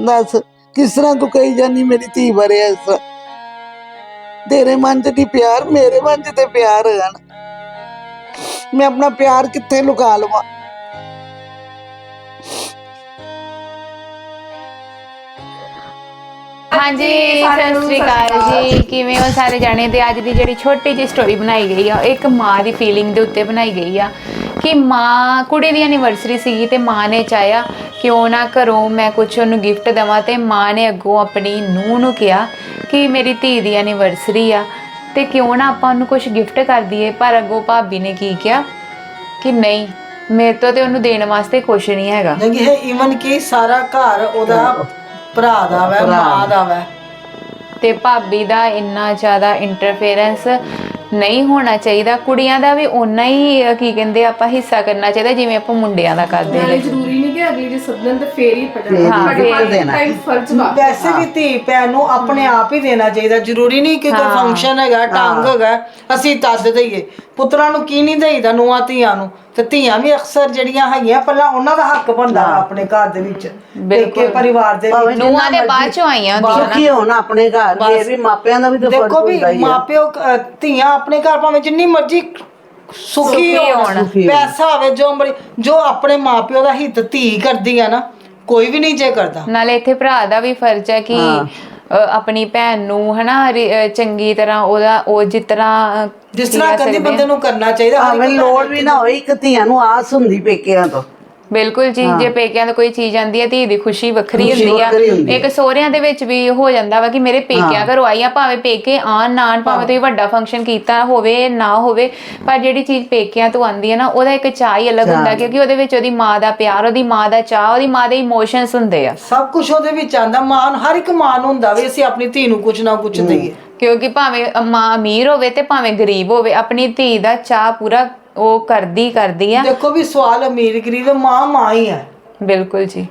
ਦੱਸ, ਕਿਸ ਤਰ੍ਹਾਂ ਤੂੰ ਕਹੀ ਜਾਨੀ ਮੇਰੀ ਧੀ ਬਾਰੇ ਇਸ ਤਰ੍ਹਾਂ? ਤੇਰੇ ਮਨ 'ਚ ਨਹੀਂ ਪਿਆਰ? ਮੇਰੇ ਮਨ 'ਚ ਤੇ ਪਿਆਰ ਹੈ ਨਾ। ਮੈਂ ਆਪਣਾ ਪਿਆਰ ਕਿੱਥੇ ਲੁਕਾ ਲਵਾਂ? ਹਾਂਜੀ, ਸਤਿ ਸ੍ਰੀ ਅਕਾਲ ਜੀ। ਕਿਵੇਂ ਹੋ ਸਾਰੇ ਜਾਣੇ? ਤੇ ਅੱਜ ਦੀ ਜਿਹੜੀ ਛੋਟੀ ਜਿਹੀ ਸਟੋਰੀ ਬਣਾਈ ਗਈ ਆ ਇੱਕ ਮਾਂ ਦੀ ਫੀਲਿੰਗ ਦੇ ਉੱਤੇ ਬਣਾਈ ਗਈ ਆ ਕਿ ਮਾਂ ਕੁੜੀ ਦੀ ਐਨੀਵਰਸਰੀ ਸੀਗੀ ਤੇ ਮਾਂ ਨੇ ਚਾਹਿਆ ਕਿਉਂ ਨਾ ਘਰੋਂ ਮੈਂ ਕੁਝ ਉਹਨੂੰ ਗਿਫਟ ਦੇਵਾਂ ਤੇ ਮਾਂ ਨੇ ਅੱਗੋਂ ਆਪਣੀ ਨੂੰਹ ਨੂੰ ਕਿਹਾ ਕਿ ਮੇਰੀ ਧੀ ਦੀ ਐਨੀਵਰਸਰੀ ਆ। ਤੇ ਕਿਉਂ ਨਾ ਆਪਾਂ ਉਹਨੂੰ ਕੁਝ ਗਿਫਟ ਕਰ ਦਈਏ? ਪਰ ਅੱਗੋਂ ਭਾਬੀ ਨੇ ਕੀ ਕਿਹਾ? ਕਿ ਨਹੀਂ ਮੇਰੇ ਤੋਂ ਤੇ ਉਹਨੂੰ ਦੇਣ ਵਾਸਤੇ ਕੁਛ ਨਹੀਂ ਹੈਗਾ। ਈਵਨ ਕਿ ਸਾਰਾ ਘਰ ਉਹਦਾ ਭਰਾ ਦਾ ਵਾ ਮਾਂ ਦਾ ਵਾ। ਤੇ ਭਾਬੀ ਦਾ ਇੰਨਾ ਜ਼ਿਆਦਾ ਇੰਟਰਫੇਰੈਂਸ ਨਹੀਂ ਹੋਣਾ ਚਾਹੀਦਾ। ਕੁੜੀਆਂ ਦਾ ਵੀ ਓਨਾ ਹੀ ਕੀ ਕਹਿੰਦੇ ਆਪਾਂ ਹਿੱਸਾ ਕਰਨਾ ਚਾਹੀਦਾ ਜਿਵੇਂ ਆਪਾਂ ਮੁੰਡਿਆਂ ਦਾ ਕਰਦੇ ਨਾਲੇ ਨੇ। ਜ਼ਰੂਰੀ ਨਹੀਂ ਕਿ ਅਗਲੀ ਦੇ ਸਦਨ ਤੇ ਫੇਰ ਹੀ ਪੜਨਾ ਫੇਰ ਹੀ ਸਾਡੇ ਫੇਰ ਦੇਣਾ। ਟਾਈਮ ਫਰਜ਼ ਵਾ ਵੈਸੇ ਵੀ ਧੀ ਭੈਣ ਨੂੰ ਆਪਣੇ ਆਪ ਹੀ ਦੇਣਾ ਚਾਹੀਦਾ। ਜ਼ਰੂਰੀ ਨਹੀਂ ਕਿ ਕੋਈ। ਫੰਕਸ਼ਨ ਹੈਗਾ ਢੰਗ ਹੈਗਾ ਅਸੀਂ ਤਦ ਦਈਏ। ਪੁੱਤਰਾਂ ਨੂੰ ਕੀ ਨਹੀਂ ਦੇਈਦਾ ਨੂੰਹਾਂ ਧੀਆਂ ਨੂੰ? ਤੇ ਧੀਆਂ ਵੀ ਅਕਸਰ ਜਿਹੜੀਆਂ ਹੈਗੀਆਂ ਪਹਿਲਾਂ ਉਹਨਾਂ ਦਾ ਹੱਕ ਬਣਦਾ ਆਪਣੇ ਘਰ ਦੇ ਵਿੱਚ। ਪੇਕੇ ਪਰਿਵਾਰ ਦੇ ਵਿੱਚ ਨੂੰਹਾਂ ਦੇ ਬਾਅਦ ਚੋਂ ਆਈਆਂ ਹੁੰਦੀਆਂ ਨਾ। ਸੁਖੀ ਹੋਣਾ ਆਪਣੇ ਘਰ। ਫੇਰ ਵੀ ਮਾਪਿਆਂ ਦਾ ਵੀ ਤਾਂ ਫਰਜ਼ ਦੇਖੋ ਵੀ ਹੁੰਦਾ ਹੀ ਹੈ ਮਾਪਿਓ ਅਹ, ਧੀਆਂ ਆਪਣੇ ਘਰ ਭਾਵੇਂ ਜਿੰਨੀ ਮਰਜ਼ੀ ਸੁਖੀ ਸੁਖੀ ਹੋਣ। ਪੈਸਾ ਹੋਵੇ ਜੋ ਮਰਜ਼ੀ- ਜੋ ਆਪਣੇ ਮਾਪਿਓ ਦਾ ਹਿੱਤ ਧੀ ਕਰਦੀ ਆ ਨਾ ਕੋਈ ਵੀ ਨਹੀਂ ਜੇ ਕਰਦਾ। ਨਾਲੇ ਇੱਥੇ ਭਰਾ ਦਾ ਵੀ ਫਰਜ਼ ਹੈ ਕਿ ਅ, ਆਪਣੀ ਭੈਣ ਨੂੰ ਹਨਾ ਰੀ- ਅ, ਚੰਗੀ ਤਰ੍ਹਾਂ ਉਹਦਾ ਉਹ ਜਿਸ ਤਰ੍ਹਾਂ ਅ, ਜਿਸ ਤਰ੍ਹਾਂ ਕਹਿ ਸਕਦੇ ਬੰਦੇ ਨੂੰ ਕਰਨਾ ਚਾਹੀਦਾ ਹਰ ਭਾਵੇਂ ਇੱਕ ਲੋੜ ਵੀ ਨਾ ਹੋਈ ਇੱਕ ਧੀਆਂ ਨੂੰ ਆਸ ਹੁੰਦੀ ਪੇਕਿਆਂ ਤੋਂ। ਬਿਲਕੁਲ ਜੀ ਜੇ ਪੇਕਿਆਂ ਤੋਂ ਕੋਈ ਚੀਜ਼ ਆਂਦੀ ਹੈ ਧੀ ਦੀ ਖੁਸ਼ੀ ਵੱਖਰੀ ਖੁਸ਼ੀ ਹੁੰਦੀ ਆ। ਵੱਖਰੀ ਹੁੰਦੀ ਹੈ। ਇੱਕ ਸਹੁਰਿਆਂ ਦੇ ਵਿੱਚ ਵੀ ਹੋ ਜਾਂਦਾ ਵਾ ਕਿ ਮੇਰੇ ਪੇਕਿਆਂ ਘਰੋਂ ਆਈ ਆ ਭਾਵੇਂ ਪੇਕੇ ਆਣ ਨਾ ਆਉਣ ਭਾਵੇਂ ਤੁਸੀਂ ਵੱਡਾ ਫੰਕਸ਼ਨ ਕੀਤਾ ਹੋਵੇ ਨਾ ਹੋਵੇ ਪਰ ਜਿਹੜੀ ਚੀਜ਼ ਪੇਕਿਆਂ ਤੋਂ ਆਂਦੀ ਹੈ ਨਾ ਉਹਦਾ ਇੱਕ ਚਾਹ ਹੀ ਅਲੱਗ ਹੁੰਦਾ ਕਿਉਂਕਿ ਉਹਦੇ ਵਿੱਚ ਉਹਦੀ ਮਾਂ ਦਾ ਪਿਆਰ ਉਹਦੀ ਮਾਂ ਦਾ ਚਾਹ ਉਹਦੀ ਮਾਂ ਦੇ ਇਮੋਸ਼ਨਸ ਹੁੰਦੇ ਆ। ਸਭ ਕੁਝ ਉਹਦੇ ਵਿੱਚ ਆਂਦਾ ਮਾਂ ਨੂੰ ਹਰ ਇੱਕ ਮਾਂ ਨੂੰ ਹੁੰਦਾ ਵੀ ਅਸੀਂ ਆਪਣੀ ਧੀ ਨੂੰ ਕੁਝ ਨਾ ਕੁਝ ਦਈਏ। ਕਿਉਂਕਿ ਭਾਵੇਂ ਮਾਂ ਅਮੀਰ ਹੋਵੇ ਤੇ ਭਾਵੇਂ ਗਰੀਬ ਹੋਵੇ ਆਪਣੀ ਧੀ ਦਾ ਚਾਹ ਪੂਰਾ ਉਹ ਕਰਦੀ ਕਰਦੀ ਆ। ਦੇਖੋ ਵੀ ਸਵਾਲ ਅਮੀਰ ਗਰੀਬ ਮਾਂ ਮਾਂ ਹੀ ਹੈ ਬਿਲਕੁਲ ਜੀ।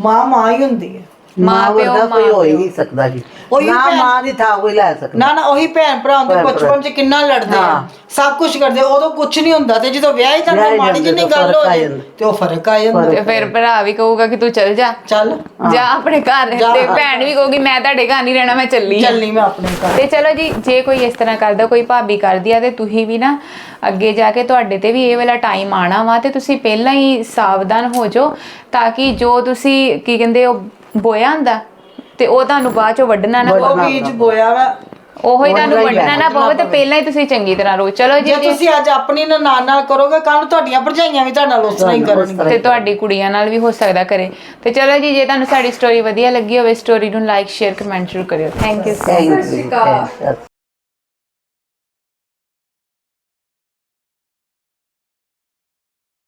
ਮਾਂ ਮਾਂ ਹੀ ਹੁੰਦੀ ਹੈ ਮਾਂ ਮਾਂ ਪਿਓ, ਵਰਗਾ ਕੋਈ ਮਾਂ ਹੋ ਹੀ ਨਹੀਂ ਸਕਦਾ ਜੀ ਉਹੀ ਨਾ ਭੈਣ- ਮਾਂ ਦੀ ਥਾਂ ਕੋਈ ਲੈ ਸਕਦਾ ਨਾ ਨਾ ਉਹੀ ਭੈਣ ਭਰਾ ਹੁੰਦੇ ਭੈਣ ਭਰਾ। ਬਚਪਨ 'ਚ ਕਿੰਨਾ ਲੜਦੇ ਆ ਹਾਂ। ਸਭ ਕੁਝ ਕਰਦੇ ਆ, ਉਦੋਂ ਕੁਝ ਨਹੀਂ ਹੁੰਦਾ ਤੇ ਜਦੋਂ ਵਿਆਹ ਹੀ ਜਾਂਦਾ ਵਿਆਹ ਹੀ ਮਾੜੀ ਜਾਂਦੇ ਜਿੰਨੀ ਤਾਂ ਗੱਲ ਹੋ ਫ਼ਰਕ ਆ ਜਾਏ ਜਾਂਦਾ। ਤੇ ਉਹ ਫ਼ਰਕ ਆ ਜਾਂਦਾ ਤੇ ਫਿਰ ਭਰਾ ਵੀ ਕਹੂਗਾ ਕਿ ਤੂੰ ਚੱਲ ਜਾ ਚੱਲ ਜਾਂ ਆਪਣੇ ਘਰ ਰਹਿ ਜਾ। ਤੇ ਭੈਣ ਵੀ ਕਹੂਗੀ ਮੈਂ ਤੁਹਾਡੇ ਘਰ ਨਹੀਂ ਰਹਿਣਾ ਮੈਂ ਚੱਲੀ ਆਂ। ਚੱਲਨੀ ਮੈਂ ਆਪਣੇ ਘਰ ਤੇ ਚਲੋ ਜੀ ਜੇ ਕੋਈ ਇਸ ਤਰ੍ਹਾਂ ਕਰਦਾ ਕੋਈ ਭਾਬੀ ਕਰਦੀ ਆ ਤੇ ਤੁਸੀਂ ਵੀ ਨਾ ਅੱਗੇ ਜਾ ਕੇ ਤੁਹਾਡੇ ਤੇ ਵੀ ਇਹ ਵਾਲਾ ਟਾਈਮ ਆਣਾ ਵਾ ਤੇ ਤੁਸੀਂ ਪਹਿਲਾਂ ਹੀ ਸਾਵਧਾਨ ਹੋ ਜਾਓ ਤਾਂ ਕਿ ਜੋ ਤੁਸੀਂ ਕੀ ਕਹਿੰਦੇ ਉਹ ਬੋਇਆ ਹੁੰਦਾ? ਤੇ ਉਹ ਤੁਹਾਨੂੰ ਬਾਅਦ ਚੋਂ ਵੱਢਣਾ ਨਾ ਉਹ ਬੀਜ ਬੋਇਆ ਵਾ। ਉਹੋ ਹੀ ਤੁਹਾਨੂੰ ਵੱਢਣਾ ਨਾ ਪਵੇ ਤੇ ਪਹਿਲਾਂ ਹੀ ਤੁਸੀਂ ਚੰਗੀ ਤਰ੍ਹਾਂ ਰੋ। ਚਲੋ ਜੀ ਜੇ ਤੁਸੀਂ ਅੱਜ ਆਪਣੀ ਨਨਾਣ ਨਾਲ ਕਰੋਗੇ ਕੱਲ ਨੂੰ ਤੁਹਾਡੀਆਂ ਭਰਜਾਈਆਂ ਵੀ ਤੁਹਾਡੇ ਨਾਲ ਉਸ ਤਰ੍ਹਾਂ ਹੀ ਕਰਨਗੀਆਂ। ਤੇ ਤੁਹਾਡੀ ਕੁੜੀਆਂ ਨਾਲ ਵੀ ਹੋ ਸਕਦਾ ਕਰੇ। ਤੇ ਚਲੋ ਜੀ ਜੇ ਤੁਹਾਨੂੰ ਸਾਡੀ ਸਟੋਰੀ ਵਧੀਆ ਲੱਗੀ ਹੋਵੇ ਸਟੋਰੀ ਨੂੰ ਲਾਈਕ ਸ਼ੇਅਰ ਕਮੈਂਟ ਜ਼ਰੂਰ ਕਰਿਓ। Thank you thank you